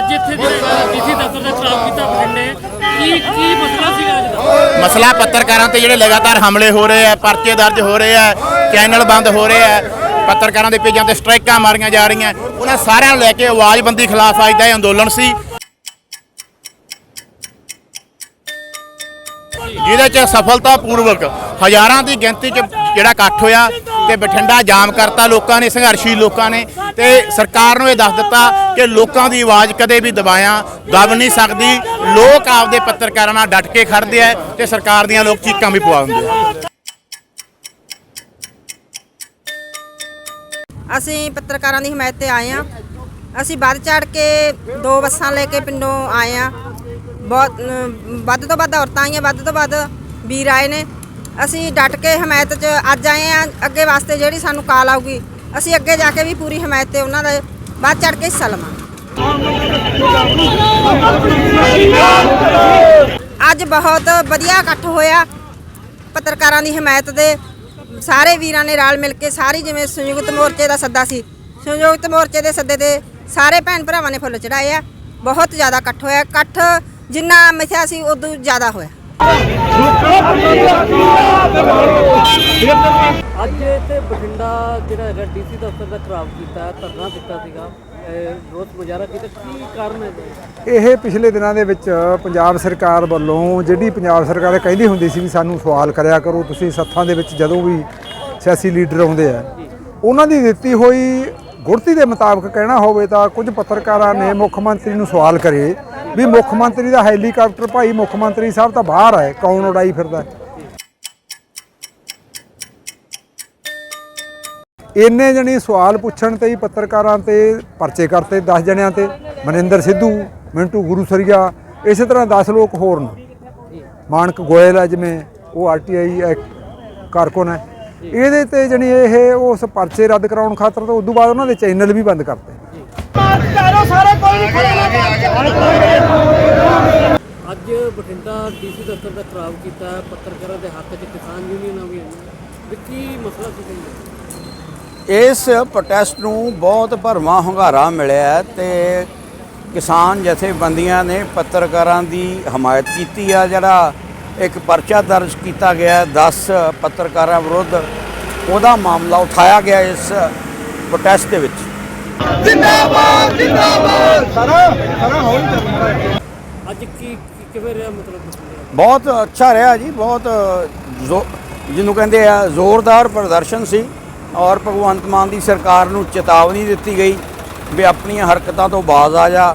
ਅੱਜ ਇੱਥੇ ਡੀਸੀ ਦਫ਼ਤਰ ਦਾ ਖਰਾਬ ਕੀਤਾ ਬਠਿੰਡੇ, ਕੀ ਕੀ ਮਸਲਾ ਸੀਗਾ ਅੱਜ ਦਾ? ਮਸਲਾ ਪੱਤਰਕਾਰਾਂ ਤੇ ਜਿਹੜੇ ਲਗਾਤਾਰ ਹਮਲੇ ਹੋ ਰਹੇ ਆ, ਪਰਚੇ ਦਰਜ ਹੋ ਰਹੇ ਆ, ਚੈਨਲ ਬੰਦ ਹੋ ਰਹੇ ਆ, ਪੱਤਰਕਾਰਾਂ ਦੇ ਪੇਜਾਂ ਤੇ ਸਟ੍ਰਾਈਕਾਂ ਮਾਰੀਆਂ ਜਾ ਰਹੀਆਂ, ਉਹਨਾਂ ਸਾਰਿਆਂ ਨੂੰ ਲੈ ਕੇ ਆਵਾਜ਼ਬੰਦੀ ਖਿਲਾਫ ਅੱਜ ਦਾ ਇਹ ਅੰਦੋਲਨ ਸੀ। ਜਿਹਦੇ ਚ ਸਫਲਤਾ ਪੂਰਵਕ ਹਜ਼ਾਰਾਂ ਦੀ ਗਿਣਤੀ ਚ ਜਿਹੜਾ ਇਕੱਠ ਹੋਇਆ ਤੇ ਬਠਿੰਡਾ ਜਾਮ ਕਰਤਾ ਲੋਕਾਂ ਨੇ, ਸੰਘਰਸ਼ੀ ਲੋਕਾਂ ਨੇ ਤੇ ਸਰਕਾਰ ਨੂੰ ਇਹ ਦੱਸ ਦਿੱਤਾ ਕਿ ਲੋਕਾਂ ਦੀ ਆਵਾਜ਼ ਕਦੇ ਵੀ ਦਬਾਇਆ ਦਬ ਨਹੀਂ ਸਕਦੀ। ਲੋਕ ਆਪਦੇ ਪੱਤਰਕਾਰਾਂ ਨਾਲ ਡਟ ਕੇ ਖੜਦੇ ਆ ਤੇ ਸਰਕਾਰ ਦੀਆਂ ਲੋਕ ਚੀਕਾਂ ਵੀ ਪਵਾ ਦਿੰਦੇ ਆ। ਅਸੀਂ ਪੱਤਰਕਾਰਾਂ ਦੀ ਹਮਾਇਤ ਤੇ ਆਏ ਆ ਅਸੀਂ ਵੱਧ ਚੜ ਕੇ ਦੋ ਬੱਸਾਂ ਲੈ ਕੇ ਪਿੰਡੋਂ ਆਏ ਆ ਬਹੁਤ ਵੱਧ ਤੋਂ ਵੱਧ ਔਰਤਾਂ ਆਈਆਂ, ਵੱਧ ਤੋਂ ਵੱਧ ਵੀਰ ਆਏ ਨੇ। ਅਸੀਂ ਡਟ ਕੇ ਹਮਾਇਤ 'ਚ ਅੱਜ ਆਏ ਆ, ਅੱਗੇ ਵਾਸਤੇ ਜਿਹੜੀ ਸਾਨੂੰ ਕਾਲ ਆਊਗੀ, ਅਸੀਂ ਅੱਗੇ ਜਾ ਕੇ ਵੀ ਪੂਰੀ ਹਮਾਇਤ ਤੇ ਉਹਨਾਂ ਦਾ ਵੱਧ ਚੜ ਕੇ ਹਿੱਸਾ ਲਵਾਂ ਅੱਜ ਬਹੁਤ ਵਧੀਆ ਇਕੱਠ ਹੋਇਆ ਪੱਤਰਕਾਰਾਂ ਦੀ ਹਮਾਇਤ ਦੇ। ਸਾਰੇ ਵੀਰਾਂ ਨੇ ਰਲ ਮਿਲ ਕੇ ਸਾਰੀ ਜਿਵੇਂ ਸੰਯੁਕਤ ਮੋਰਚੇ ਦਾ ਸੱਦਾ ਸੀ, ਸੰਯੁਕਤ ਮੋਰਚੇ ਦੇ ਸੱਦੇ ਤੇ ਸਾਰੇ ਭੈਣ ਭਰਾਵਾਂ ਨੇ ਫੁੱਲ ਚੜਾਏ ਆ। ਬਹੁਤ ਜ਼ਿਆਦਾ ਇਕੱਠ ਹੋਇਆ, ਇਕੱਠ ਜਿੰਨਾ ਮਿਥਿਆ ਸੀ ਉਦੋਂ ਜ਼ਿਆਦਾ ਹੋਇਆ। ਅੱਜ ਇੱਥੇ ਬਠਿੰਡਾ ਜਿਹੜਾ ਹੈਗਾ ਡੀਸੀ ਦਫ਼ਤਰ ਦਾ ਖਰਾਬ ਕੀਤਾ ਧਰਨਾ ਦਿੱਤਾ ਸੀਗਾ। ਰੋਸ ਮੁਜ਼ਾਹਰਾ ਕੀਤਾ। ਕੀ ਕਾਰਨ ਹੈ ਇਹ ਪਿਛਲੇ ਦਿਨਾਂ ਦੇ ਵਿੱਚ ਪੰਜਾਬ ਸਰਕਾਰ ਵੱਲੋਂ ਜਿਹੜੀ ਪੰਜਾਬ ਸਰਕਾਰ ਕਹਿੰਦੀ ਹੁੰਦੀ ਸੀ ਵੀ ਸਾਨੂੰ ਸਵਾਲ ਕਰਿਆ ਕਰੋ ਤੁਸੀਂ ਸੱਥਾਂ ਦੇ ਵਿੱਚ ਜਦੋਂ ਵੀ ਸਿਆਸੀ ਲੀਡਰ ਆਉਂਦੇ ਆ ਉਹਨਾਂ ਦੀ ਦਿੱਤੀ ਹੋਈ ਗੁੜਤੀ ਦੇ ਮੁਤਾਬਕ ਕਹਿਣਾ ਹੋਵੇ ਤਾਂ ਕੁਝ ਪੱਤਰਕਾਰਾਂ ਨੇ ਮੁੱਖ ਮੰਤਰੀ ਨੂੰ ਸਵਾਲ ਕਰੇ ਵੀ ਮੁੱਖ ਮੰਤਰੀ ਦਾ ਹੈਲੀਕਾਪਟਰ ਭਾਈ ਮੁੱਖ ਮੰਤਰੀ ਸਾਹਿਬ ਤਾਂ ਬਾਹਰ ਹੈ ਕੌਣ ਉਡਾਈ ਫਿਰਦਾ? ਇੰਨੇ ਜਣੇ ਸਵਾਲ ਪੁੱਛਣ ਤੇ ਹੀ ਪੱਤਰਕਾਰਾਂ ਤੇ ਪਰਚੇ ਕਰਤੇ 10 ਜਣਿਆਂ ਤੇ, ਮਨਿੰਦਰ ਸਿੱਧੂ, ਮਿੰਟੂ ਗੁਰੂਸਰੀਆ, ਇਸੇ ਤਰ੍ਹਾਂ 10 ਲੋਕ ਹੋਰ ਨੇ। ਮਾਨਕ ਗੋਇਲ ਹੈ ਜਿਵੇਂ, ਉਹ ਆਰਟੀਆਈ ਕਾਰਕੁਨ ਹੈ। ਇਹਦੇ ਤੇ ਜਣੀ ਇਹ ਉਸ ਪਰਚੇ ਰੱਦ ਕਰਾਉਣ ਖਾਤਰ ਤੋਂ ਉਦੋਂ ਬਾਅਦ ਉਹਨਾਂ ਦੇ ਚੈਨਲ ਵੀ ਬੰਦ ਕਰਤੇ। ਅੱਜ ਬਠਿੰਡਾ ਡੀਸੀ ਦਫ਼ਤਰ ਦਾ ਖਰਾਬ ਕੀਤਾ ਪੱਤਰਕਾਰਾਂ ਦੇ ਹੱਕ 'ਚ ਕਿਸਾਨ ਯੂਨੀਅਨਾਂ ਵੀ ਆਈਆਂ ਵੀ ਕੀ ਮਸਲਾ ਸੀਗਾ ਜੀ? ਇਸ ਪ੍ਰੋਟੈਸਟ ਨੂੰ ਬਹੁਤ ਭਰਵਾਂ ਹੁੰਗਾਰਾ ਮਿਲਿਆ ਤੇ ਕਿਸਾਨ ਜਥੇਬੰਦੀਆਂ ਨੇ ਪੱਤਰਕਾਰਾਂ ਦੀ ਹਮਾਇਤ ਕੀਤੀ ਆ ਜਿਹੜਾ ਇੱਕ ਪਰਚਾ ਦਰਜ ਕੀਤਾ ਗਿਆ ਹੈ 10 ਪੱਤਰਕਾਰਾਂ ਵਿਰੁੱਧ। ਉਹਦਾ ਮਾਮਲਾ ਉਠਾਇਆ ਗਿਆ ਇਸ ਪ੍ਰੋਟੈਸਟ ਦੇ ਵਿੱਚ। ਅੱਜ ਕੀ ਕਿਵੇਂ ਰਿਹਾ ਮਤਲਬ? ਬਹੁਤ ਅੱਛਾ ਰਿਹਾ ਜੀ ਬਹੁਤ ਜ਼ੋ- ਜਿਹਨੂੰ ਕਹਿੰਦੇ ਆ ਜ਼ੋਰਦਾਰ ਪ੍ਰਦਰਸ਼ਨ ਸੀ ਔਰ ਭਗਵੰਤ ਮਾਨ ਦੀ ਸਰਕਾਰ ਨੂੰ ਚੇਤਾਵਨੀ ਦਿੱਤੀ ਗਈ ਵੀ ਆਪਣੀਆਂ ਹਰਕਤਾਂ ਤੋਂ ਬਾਜ਼ ਆ ਜਾ।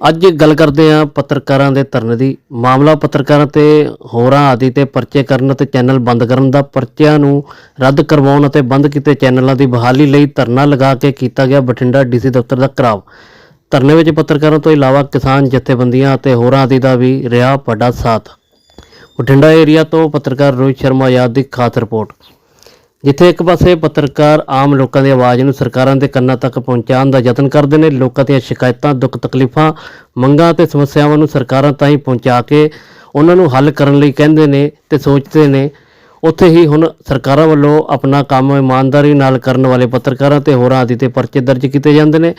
ਅੱਜ ਗੱਲ ਕਰਦੇ ਹਾਂ ਪੱਤਰਕਾਰਾਂ ਦੇ ਧਰਨੇ ਦੀ। ਮਾਮਲਾ ਪੱਤਰਕਾਰਾਂ ਤੇ ਹੋਰਾਂ ਆਦਿ ਤੇ ਪਰਚੇ ਕਰਨ ਅਤੇ ਚੈਨਲ ਬੰਦ ਕਰਨ ਦਾ। ਪਰਚਿਆਂ ਨੂੰ ਰੱਦ ਕਰਵਾਉਣ ਅਤੇ ਬੰਦ ਕੀਤੇ ਚੈਨਲਾਂ ਦੀ ਬਹਾਲੀ ਲਈ ਧਰਨਾ ਲਗਾ ਕੇ ਕੀਤਾ ਗਿਆ ਬਠਿੰਡਾ ਡੀਸੀ ਦਫ਼ਤਰ ਦਾ ਘਰਾਵ ਧਰਨੇ ਵਿੱਚ ਪੱਤਰਕਾਰਾਂ ਤੋਂ ਇਲਾਵਾ ਕਿਸਾਨ ਜਥੇਬੰਦੀਆਂ ਅਤੇ ਹੋਰਾਂ ਆਦਿ ਦਾ ਵੀ ਰਿਹਾ ਵੱਡਾ ਸਾਥ। ਬਠਿੰਡਾ ਏਰੀਆ ਤੋਂ ਪੱਤਰਕਾਰ ਰੋਹਿਤ ਸ਼ਰਮਾ ਆਜ਼ਾਦ ਦੀ ਖਾਸ ਰਿਪੋਰਟ। ਜਿੱਥੇ ਇੱਕ ਪਾਸੇ ਪੱਤਰਕਾਰ ਆਮ ਲੋਕਾਂ ਦੀ ਆਵਾਜ਼ ਨੂੰ ਸਰਕਾਰਾਂ ਦੇ ਕੰਨਾਂ ਤੱਕ ਪਹੁੰਚਾਉਣ ਦਾ ਯਤਨ ਕਰਦੇ ਨੇ, ਲੋਕਾਂ ਦੀਆਂ ਸ਼ਿਕਾਇਤਾਂ, ਦੁੱਖ ਤਕਲੀਫਾਂ, ਮੰਗਾਂ ਤੇ ਸਮੱਸਿਆਵਾਂ ਨੂੰ ਸਰਕਾਰਾਂ ਤਾਈਂ ਪਹੁੰਚਾ ਕੇ ਉਹਨਾਂ ਨੂੰ ਹੱਲ ਕਰਨ ਲਈ ਕਹਿੰਦੇ ਨੇ ਤੇ ਸੋਚਦੇ ਨੇ। ਉੱਥੇ ਹੀ ਹੁਣ ਸਰਕਾਰਾਂ ਵੱਲੋਂ ਆਪਣਾ ਕੰਮ ਇਮਾਨਦਾਰੀ ਨਾਲ ਕਰਨ ਵਾਲੇ ਪੱਤਰਕਾਰਾਂ ਤੇ ਹੋਰਾਂ ਆਦਿ ਤੇ ਪਰਚੇ ਦਰਜ ਕੀਤੇ ਜਾਂਦੇ ਨੇ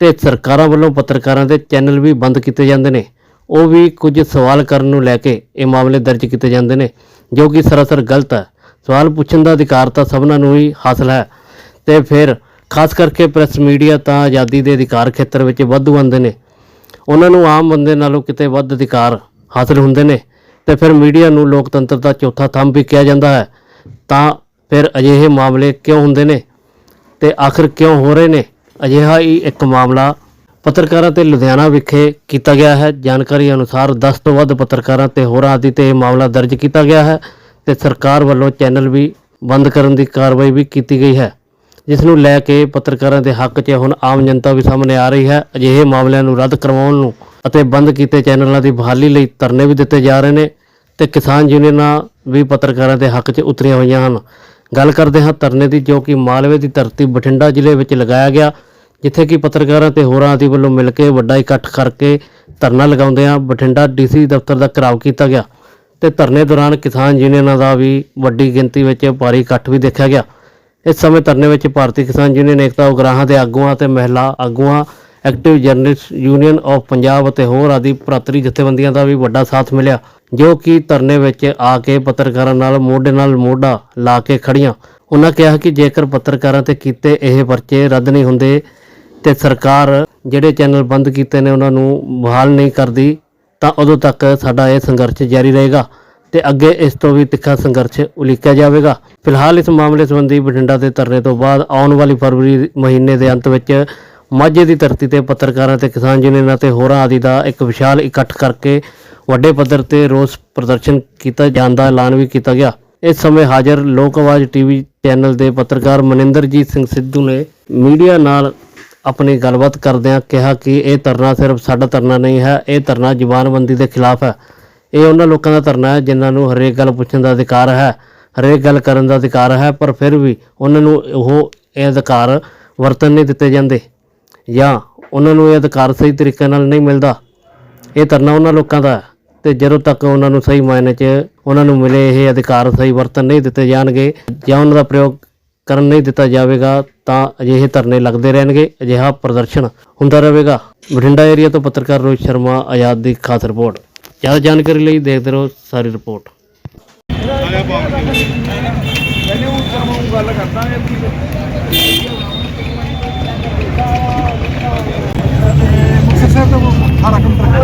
ਤੇ ਸਰਕਾਰਾਂ ਵੱਲੋਂ ਪੱਤਰਕਾਰਾਂ ਦੇ ਚੈਨਲ ਵੀ ਬੰਦ ਕੀਤੇ ਜਾਂਦੇ ਨੇ। ਉਹ ਵੀ ਕੁਝ ਸਵਾਲ ਕਰਨ ਨੂੰ ਲੈ ਕੇ ਇਹ ਮਾਮਲੇ ਦਰਜ ਕੀਤੇ ਜਾਂਦੇ ਨੇ, ਜੋ ਕਿ ਸਰਾਸਰ ਗਲਤ ਹੈ। ਸਵਾਲ ਪੁੱਛਣ ਦਾ ਅਧਿਕਾਰ ਤਾਂ ਸਭਨਾਂ ਨੂੰ ਹੀ ਹਾਸਲ ਹੈ। ਤੇ ਫਿਰ ਖਾਸ ਕਰਕੇ ਪ੍ਰੈਸ ਮੀਡੀਆ ਤਾਂ ਆਜ਼ਾਦੀ ਦੇ ਅਧਿਕਾਰ ਖੇਤਰ ਵਿੱਚ ਵਾਧੂ ਆਉਂਦੇ ਨੇ। ਉਹਨਾਂ ਨੂੰ ਆਮ ਬੰਦੇ ਨਾਲੋਂ ਕਿਤੇ ਵੱਧ ਅਧਿਕਾਰ ਹਾਸਲ ਹੁੰਦੇ ਨੇ। ਤੇ ਫਿਰ ਮੀਡੀਆ ਨੂੰ ਲੋਕਤੰਤਰ ਦਾ ਚੌਥਾ ਥੰਮ ਵੀ ਕਿਹਾ ਜਾਂਦਾ ਹੈ। ਤਾਂ ਫਿਰ ਅਜਿਹੇ ਮਾਮਲੇ ਕਿਉਂ ਹੁੰਦੇ ਨੇ? ਤੇ ਆਖਰ ਕਿਉਂ ਹੋ ਰਹੇ ਨੇ? ਅਜਿਹਾ ਹੀ ਇੱਕ ਮਾਮਲਾ ਪੱਤਰਕਾਰਾਂ ਤੇ ਲੁਧਿਆਣਾ ਵਿਖੇ ਕੀਤਾ ਗਿਆ ਹੈ। ਜਾਣਕਾਰੀ ਅਨੁਸਾਰ 10 ਤੋਂ ਵੱਧ ਪੱਤਰਕਾਰਾਂ ਤੇ ਹੋਰਾਂ ਆਦਿ ਤੇ ਇਹ ਮਾਮਲਾ ਦਰਜ ਕੀਤਾ ਗਿਆ ਹੈ। ਤੇ ਸਰਕਾਰ ਵੱਲੋਂ ਚੈਨਲ ਵੀ ਬੰਦ ਕਰਨ ਦੀ ਕਾਰਵਾਈ ਵੀ ਕੀਤੀ ਗਈ ਹੈ, ਜਿਸ ਨੂੰ ਲੈ ਕੇ ਪੱਤਰਕਾਰਾਂ ਦੇ ਹੱਕ 'ਚ ਹੁਣ ਆਮ ਜਨਤਾ ਵੀ ਸਾਹਮਣੇ ਆ ਰਹੀ ਹੈ। ਅਜਿਹੇ ਮਾਮਲਿਆਂ ਨੂੰ ਰੱਦ ਕਰਵਾਉਣ ਨੂੰ ਅਤੇ ਬੰਦ ਕੀਤੇ ਚੈਨਲਾਂ ਦੀ ਬਹਾਲੀ ਲਈ ਧਰਨੇ ਵੀ ਦਿੱਤੇ ਜਾ ਰਹੇ ਨੇ ਤੇ ਕਿਸਾਨ ਯੂਨੀਅਨਾਂ ਵੀ ਪੱਤਰਕਾਰਾਂ ਦੇ ਹੱਕ 'ਚ ਉਤਰੀਆਂ ਹੋਈਆਂ ਹਨ। ਗੱਲ ਕਰਦੇ ਹਾਂ ਧਰਨੇ ਦੀ, ਜੋ ਕਿ ਮਾਲਵੇ ਦੀ ਧਰਤੀ ਬਠਿੰਡਾ ਜ਼ਿਲ੍ਹੇ ਵਿੱਚ ਲਗਾਇਆ ਗਿਆ, ਜਿੱਥੇ ਕਿ ਪੱਤਰਕਾਰਾਂ ਤੇ ਹੋਰਾਂ ਆਦਿ ਵੱਲੋਂ ਮਿਲ ਕੇ ਵੱਡਾ ਇਕੱਠ ਕਰਕੇ ਧਰਨਾ ਲਗਾਉਂਦਿਆਂ ਬਠਿੰਡਾ ਡੀਸੀ ਦਫ਼ਤਰ ਦਾ ਘਿਰਾਓ ਕੀਤਾ ਗਿਆ। ਤੇ ਧਰਨੇ ਦੌਰਾਨ ਕਿਸਾਨ ਯੂਨੀਅਨਾਂ ਦਾ ਵੀ ਵੱਡੀ ਗਿਣਤੀ ਵਿੱਚ ਭਾਰੀ ਇਕੱਠ ਵੀ ਦੇਖਿਆ ਗਿਆ। ਇਸ ਸਮੇਂ ਧਰਨੇ ਵਿੱਚ ਭਾਰਤੀ ਕਿਸਾਨ ਯੂਨੀਅਨ ਏਕਤਾ ਉਗਰਾਹਾਂ ਦੇ ਆਗੂਆਂ ਤੇ ਮਹਿਲਾ ਆਗੂਆਂ, active journalist union of Punjab ਅਤੇ ਹੋਰ ਆਦਿ ਭਰਾਤਰੀ ਜਥੇਬੰਦੀਆਂ ਦਾ ਵੀ ਵੱਡਾ ਸਾਥ ਮਿਲਿਆ, ਜੋ ਕਿ ਧਰਨੇ ਵਿੱਚ ਆ ਕੇ ਪੱਤਰਕਾਰਾਂ ਨਾਲ ਮੋਢੇ ਨਾਲ ਮੋਢਾ ਲਾ ਕੇ ਖੜੀਆਂ ਉਹਨਾਂ ਕਿਹਾ ਕਿ ਜੇਕਰ ਪੱਤਰਕਾਰਾਂ ਤੇ ਕੀਤੇ ਇਹ ਪਰਚੇ ਰੱਦ ਨਹੀਂ ਹੁੰਦੇ ਤੇ ਸਰਕਾਰ ਜਿਹੜੇ ਚੈਨਲ ਬੰਦ ਕੀਤੇ ਨੇ, ਉਹਨਾਂ ਨੂੰ ਬਹਾਲ ਨਹੀਂ ਕਰਦੀ। ਤਾਂ ਉਦੋਂ ਤੱਕ ਸਾਡਾ ਇਹ ਸੰਘਰਸ਼ ਜਾਰੀ ਰਹੇਗਾ ਤੇ ਅੱਗੇ ਇਸ ਤੋਂ ਵੀ ਤਿੱਖਾ ਸੰਘਰਸ਼ ਉਲੀਕਿਆ ਜਾਵੇਗਾ। ਫਿਲਹਾਲ ਇਸ ਮਾਮਲੇ ਸੰਬੰਧੀ ਬਠਿੰਡਾ ਦੇ ਧਰਨੇ ਤੋਂ ਬਾਅਦ ਆਉਣ ਵਾਲੀ ਫਰਵਰੀ ਮਹੀਨੇ ਦੇ ਅੰਤ ਵਿੱਚ ਮਾਝੇ ਦੀ ਧਰਤੀ ਤੇ ਪੱਤਰਕਾਰਾਂ ਤੇ ਕਿਸਾਨ ਯੂਨੀਅਨਾਂ ਤੇ ਹੋਰਾਂ ਆਦਿ ਦਾ ਇੱਕ ਵਿਸ਼ਾਲ ਇਕੱਠ ਕਰਕੇ ਵੱਡੇ ਪੱਧਰ ਤੇ ਰੋਸ ਪ੍ਰਦਰਸ਼ਨ ਕੀਤਾ ਜਾਣ ਦਾ ਐਲਾਨ ਵੀ ਕੀਤਾ ਗਿਆ। ਇਸ ਸਮੇਂ ਹਾਜ਼ਰ ਲੋਕ ਆਵਾਜ਼ ਟੀਵੀ ਚੈਨਲ ਦੇ ਪੱਤਰਕਾਰ ਮਨਿੰਦਰਜੀਤ ਸਿੰਘ ਸਿੱਧੂ ਨੇ ਮੀਡੀਆ ਨਾਲ ਆਪਣੀ ਗੱਲਬਾਤ ਕਰਦਿਆਂ ਕਿਹਾ ਕਿ ਇਹ ਧਰਨਾ ਸਿਰਫ ਸਾਡਾ ਧਰਨਾ ਨਹੀਂ ਹੈ, ਇਹ ਧਰਨਾ ਜ਼ੁਬਾਨਬੰਦੀ ਦੇ ਖਿਲਾਫ ਹੈ। ਇਹ ਉਹਨਾਂ ਲੋਕਾਂ ਦਾ ਧਰਨਾ ਹੈ ਜਿਨ੍ਹਾਂ ਨੂੰ ਹਰੇਕ ਗੱਲ ਪੁੱਛਣ ਦਾ ਅਧਿਕਾਰ ਹੈ, ਹਰੇਕ ਗੱਲ ਕਰਨ ਦਾ ਅਧਿਕਾਰ ਹੈ, ਪਰ ਫਿਰ ਵੀ ਉਹਨਾਂ ਨੂੰ ਉਹ ਇਹ ਅਧਿਕਾਰ ਵਰਤਣ ਨਹੀਂ ਦਿੱਤੇ ਜਾਂਦੇ ਜਾਂ ਉਹਨਾਂ ਨੂੰ ਇਹ ਅਧਿਕਾਰ ਸਹੀ ਤਰੀਕੇ ਨਾਲ ਨਹੀਂ ਮਿਲਦਾ। ਇਹ ਧਰਨਾ ਉਹਨਾਂ ਲੋਕਾਂ ਦਾ ਹੈ ਤੇ ਜਦੋਂ ਤੱਕ ਉਹਨਾਂ ਨੂੰ ਸਹੀ ਮਾਇਨੇ 'ਚ ਉਹਨਾਂ ਨੂੰ ਮਿਲੇ ਇਹ ਅਧਿਕਾਰ ਸਹੀ ਵਰਤਨ ਨਹੀਂ ਦਿੱਤੇ ਜਾਣਗੇ ਜਾਂ ਉਹਨਾਂ ਦਾ ਪ੍ਰਯੋਗ ਕਰਨ ਨਹੀਂ ਦਿੱਤਾ ਜਾਵੇਗਾ, ਤਾਂ ਅਜਿਹੇ ਧਰਨੇ ਲੱਗਦੇ ਰਹਿਣਗੇ, ਅਜਿਹਾ ਪ੍ਰਦਰਸ਼ਨ ਹੁੰਦਾ ਰਹੇਗਾ। ਬਠਿੰਡਾ ਏਰੀਆ ਤੋਂ ਪੱਤਰਕਾਰ ਰੋਹਿਤ ਸ਼ਰਮਾ, ਆਜ਼ਾਦ ਦੀ ਖਾਸ ਰਿਪੋਰਟ। ਜ਼ਿਆਦਾ ਜਾਣਕਾਰੀ ਲਈ ਦੇਖਦੇ ਰਹੋ ਸਾਰੀ ਰਿਪੋਰਟ। ਮੁਕਤਸਰ ਸਾਹਿਬ ਤੋਂ 18 ਕਿਲੋਮੀਟਰ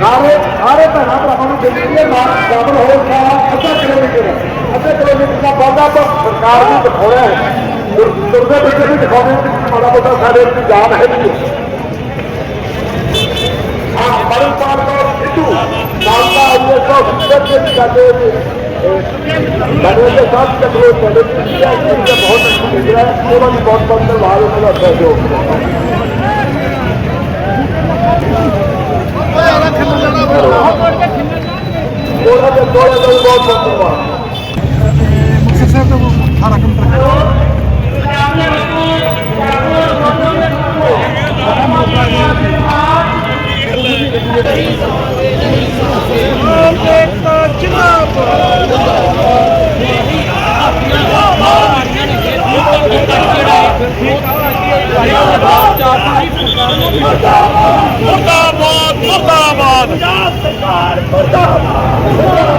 ਸਾਰੇ ਸਾਰੇ ਭੈਣਾਂ ਭਰਾਵਾਂ ਨੂੰ ਬੇਨਤੀ ਹੈ ਮਾਰ ਡਬਲ ਹੋ ਅੱਧਾ ਕਿਲੋਮੀਟਰ ਅੱਧਾ ਕਿਲੋਮੀਟਰ ਦਾ ਵਾਧਾ ਤਾਂ ਸਰਕਾਰ ਨੂੰ ਦਿਖਾਉਣਾ ਹੈ। ਦੁਰ- ਵਿੱਚ ਵੀ ਦਿਖਾਉਣੇ ਮਾੜਾ ਮੋਟਾ ਸਾਡੇ ਵਿੱਚ ਜਾਨ ਹੈਗੀ ਹੈ ਆ ਪਰਮਪਾਲ ਕੌਰ ਸਿੱਧੂ ਨਾਲਦਾ ਆਈਏ ਸੋ ਸਿੱਧਰ ਦੇ ਜਾਂਦੇ ਬੜੇ ਦੇ ਸਾਥ ਚੱਕਰੋ ਚਲੇ ਜੀ ਇਹ ਬਹੁਤ ਅੱਛੀ ਮਿਲ ਰਿਹਾ ਹੈ ਉਹਨਾਂ ਦੀ ਬਹੁਤ ਬਹੁਤ ਧੰਨਵਾਦ ਉਹਨਾਂ ਦਾ ਸਹਿਯੋਗ ਉਹਨਾਂ ਦੇ ਦੋਲੇ ਦਾ ਵੀ मुर्दाबाद मुर्दाबाद पंजाब सरकार मुर्दाबाद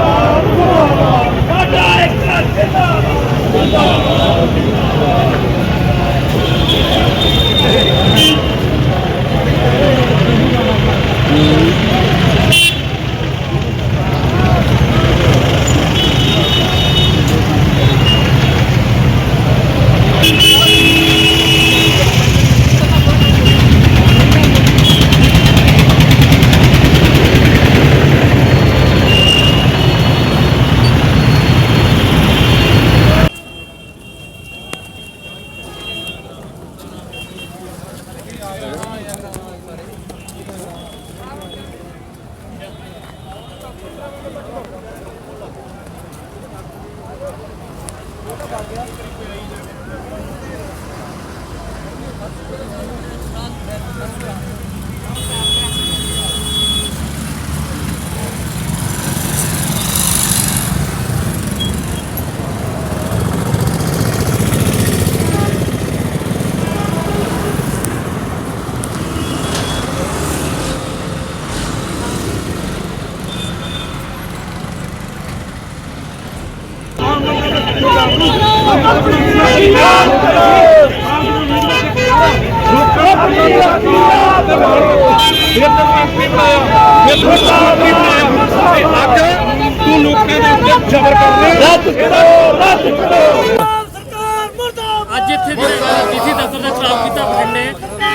Yeah. ਤੋਂ 18 ਕਿਲੋਮੀਟਰ ਮੁਰਦਾਬਾਦ ਮੁਰਦਾਬਾਦ ਅੱਜ ਇੱਥੇ ਡੀਸੀ ਦਫ਼ਤਰ ਦਾ ਖਰਾਬ ਕੀਤਾ ਬਠਿੰਡੇ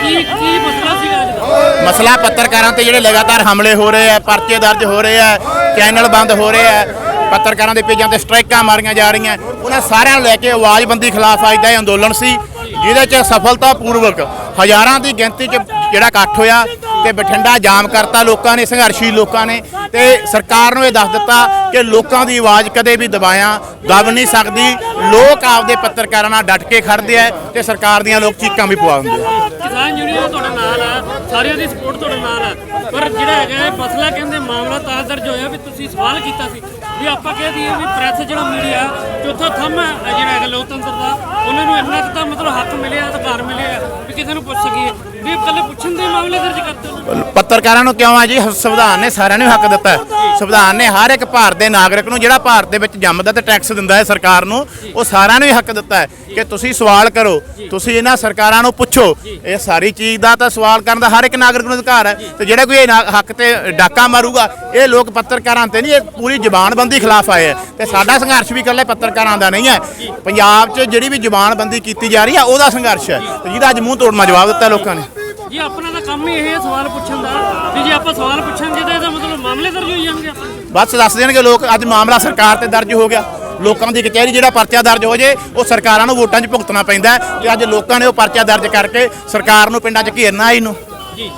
ਕੀ ਕੀ ਮਸਲਾ ਸੀਗਾ ਅੱਜ ਦਾ ਮਸਲਾ ਪੱਤਰਕਾਰਾਂ ਤੇ ਜਿਹੜੇ ਲਗਾਤਾਰ ਹਮਲੇ ਹੋ ਰਹੇ ਆ, ਪਰਚੇ ਦਰਜ ਹੋ ਰਹੇ ਆ, ਚੈਨਲ ਬੰਦ ਹੋ ਰਹੇ ਆ, ਪੱਤਰਕਾਰਾਂ ਦੇ ਪੇਜਾਂ ਤੇ ਸਟ੍ਰਾਈਕਾਂ ਮਾਰੀਆਂ ਜਾ ਰਹੀਆਂ। ਉਹਨਾਂ ਸਾਰਿਆਂ ਨੂੰ ਲੈ ਕੇ ਆਵਾਜ਼ਬੰਦੀ ਖਿਲਾਫ ਅੱਜ ਦਾ ਇਹ ਅੰਦੋਲਨ ਸੀ, ਜਿਹਦੇ 'ਚ ਸਫਲਤਾਪੂਰਵਕ ਹਜ਼ਾਰਾਂ ਦੀ ਗਿਣਤੀ 'ਚ ਜਿਹੜਾ ਇਕੱਠ ਹੋਇਆ ਤੇ ਬਠਿੰਡਾ ਜਾਮ ਕਰਤਾ, ਲੋਕਾਂ ਨੇ, ਸੰਘਰਸ਼ੀ ਲੋਕਾਂ ਨੇ ਤੇ ਸਰਕਾਰ ਨੂੰ ਇਹ ਦੱਸ ਦਿੱਤਾ ਕਿ ਲੋਕਾਂ ਦੀ ਆਵਾਜ਼ ਕਦੇ ਵੀ ਦਬਾਇਆ, ਦਬ ਨਹੀਂ ਸਕਦੀ। ਲੋਕ ਆਪਦੇ ਪੱਤਰਕਾਰਾਂ ਨਾਲ ਡਟ ਕੇ ਖੜਦੇ ਆ ਤੇ ਸਰਕਾਰ ਦੀਆਂ ਲੋਕ ਚੀਕਾਂ ਵੀ ਪਵਾ ਦਿੰਦੇ ਆ। ਕਿਸਾਨ ਯੂਨੀਅਨ ਤੁਹਾਡੇ ਨਾਲ ਆ, ਸਾਰਿਆਂ ਦੀ ਸਪੋਰਟ ਤੁਹਾਡੇ ਨਾਲ ਆ। ਪਰ ਜਿਹੜਾ ਹੈਗਾ ਇਹ ਮਸਲਾ ਕਹਿੰਦੇ ਮਾਮਲਾ ਤਾਂ ਦਰਜ ਹੋਇਆ ਵੀ ਤੁਸੀਂ ਸਵਾਲ ਕੀਤਾ ਸੀ। ਵੀ ਆਪਾਂ ਕਹਿ ਦਈਏ ਵੀ ਪ੍ਰੈਸ ਜਿਹੜਾ ਮੀਡੀਆ ਚੌਥਾ ਥੰਮ ਹੈ ਜਿਹੜਾ ਹੈਗਾ ਲੋਕਤੰਤਰ ਦਾ, ਉਹਨਾਂ ਨੂੰ ਇੰਨਾ ਕੁ ਤਾਂ ਮਤਲਬ ਹੱਕ ਮਿਲਿਆ, ਅਧਿਕਾਰ ਮਿਲਿਆ ਵੀ ਕਿਸੇ ਨੂੰ ਪੁੱਛ ਸਕੀਏ। ਵੀ ਇਕੱਲੇ ਪੁੱਛਣ ਦੇ ਮਾਮਲੇ ਦਰਜ ਕਰਤੇ ਉਹਨਾਂ ਪੱਤਰਕਾਰਾਂ ਨੂੰ ਕਿਉਂ ਆ ਜੀ? ਸੰਵਿਧਾਨ ਨੇ ਸਾਰਿਆਂ ਨੂੰ ਹੱਕ ਦਿੱਤਾ ਹੈ। ਸੰਵਿਧਾਨ ਨੇ ਹਰ ਇੱਕ ਭਾਰਤ ਦੇ ਨਾਗਰਿਕ ਨੂੰ, ਜਿਹੜਾ ਭਾਰਤ ਦੇ ਵਿੱਚ ਜੰਮਦਾ ਤੇ ਟੈਕਸ ਦਿੰਦਾ ਹੈ ਸਰਕਾਰ ਨੂੰ, ਉਹ ਸਾਰਿਆਂ ਨੂੰ ਹੀ ਹੱਕ ਦਿੱਤਾ ਹੈ ਕਿ ਤੁਸੀਂ ਸਵਾਲ ਕਰੋ, ਤੁਸੀਂ ਇਹਨਾਂ ਸਰਕਾਰਾਂ ਨੂੰ ਪੁੱਛੋ। ਇਹ ਸਾਰੀ ਚੀਜ਼ ਦਾ ਤਾਂ ਸਵਾਲ ਕਰਨ ਦਾ ਹਰ ਇੱਕ ਨਾਗਰਿਕ ਨੂੰ ਅਧਿਕਾਰ ਹੈ। ਤੇ ਜਿਹੜਾ ਕੋਈ ਇਹ ਨਾ- ਹੱਕ ਤੇ ਡਾਕਾ ਮਾਰੂਗਾ, ਇਹ ਲੋਕ ਪੱਤਰਕਾਰਾਂ ਤੇ ਨਹੀਂ, ਇਹ ਪੂਰੀ ਜ਼ਬਾਨਬੰਦੀ ਖਿਲਾਫ ਆਏ ਹੈ ਤੇ ਸਾਡਾ ਸੰਘਰਸ਼ ਵੀ ਇਕੱਲੇ ਪੱਤਰਕਾਰਾਂ ਦਾ ਨਹੀਂ ਹੈ। ਪੰਜਾਬ 'ਚ ਜਿਹੜੀ ਵੀ ਜ਼ਬਾਨਬੰਦੀ ਕੀਤੀ ਜਾ ਰਹੀ ਹੈ ਉਹਦਾ ਸੰਘਰਸ਼ ਹੈ। ਤੇ ਜਿਹਦਾ ਅੱਜ ਮੂੰਹ ਤੋੜਨਾ ਜਵਾਬ ਦਿੱਤਾ ਲੋਕਾਂ ਨੇ। ਜੀ ਆਪਣਾ ਤਾਂ ਕੰਮ ਹੀ ਇਹ ਹੈ ਸਵਾਲ ਪੁੱਛਣ ਦਾ। ਵੀ ਜੇ ਆਪਾਂ ਸਵਾਲ ਪੁੱਛਾਂਗੇ ਤਾਂ ਇਹਦਾ ਮਤਲਬ ਮਾਮਲੇ ਦਰਜ ਹੋਈ ਜਾਣਗੇ ਆਪਣੇ ਤੇ। ਬਸ ਦੱਸ ਦੇਣਗੇ ਲੋਕ ਅੱਜ ਮਾਮਲਾ ਸਰਕਾਰ ਤੇ ਦਰਜ ਹੋ ਗਿਆ। ਲੋਕਾਂ ਦੀ ਕਚਹਿਰੀ ਜਿਹੜਾ ਪਰਚਾ ਦਰਜ ਹੋ ਜੇ ਉਹ ਸਰਕਾਰਾਂ ਨੂੰ ਵੋਟਾਂ 'ਚ ਭੁਗਤਣਾ ਪੈਂਦਾ ਹੈ। ਤੇ ਅੱਜ ਲੋਕਾਂ ਨੇ ਉਹ ਪਰਚਾ ਦਰਜ ਕਰਕੇ ਸਰਕਾਰ ਨੂੰ ਪਿੰਡਾਂ 'ਚ ਘੇਰਨਾ ਇਹਨੂੰ। ਜੀ।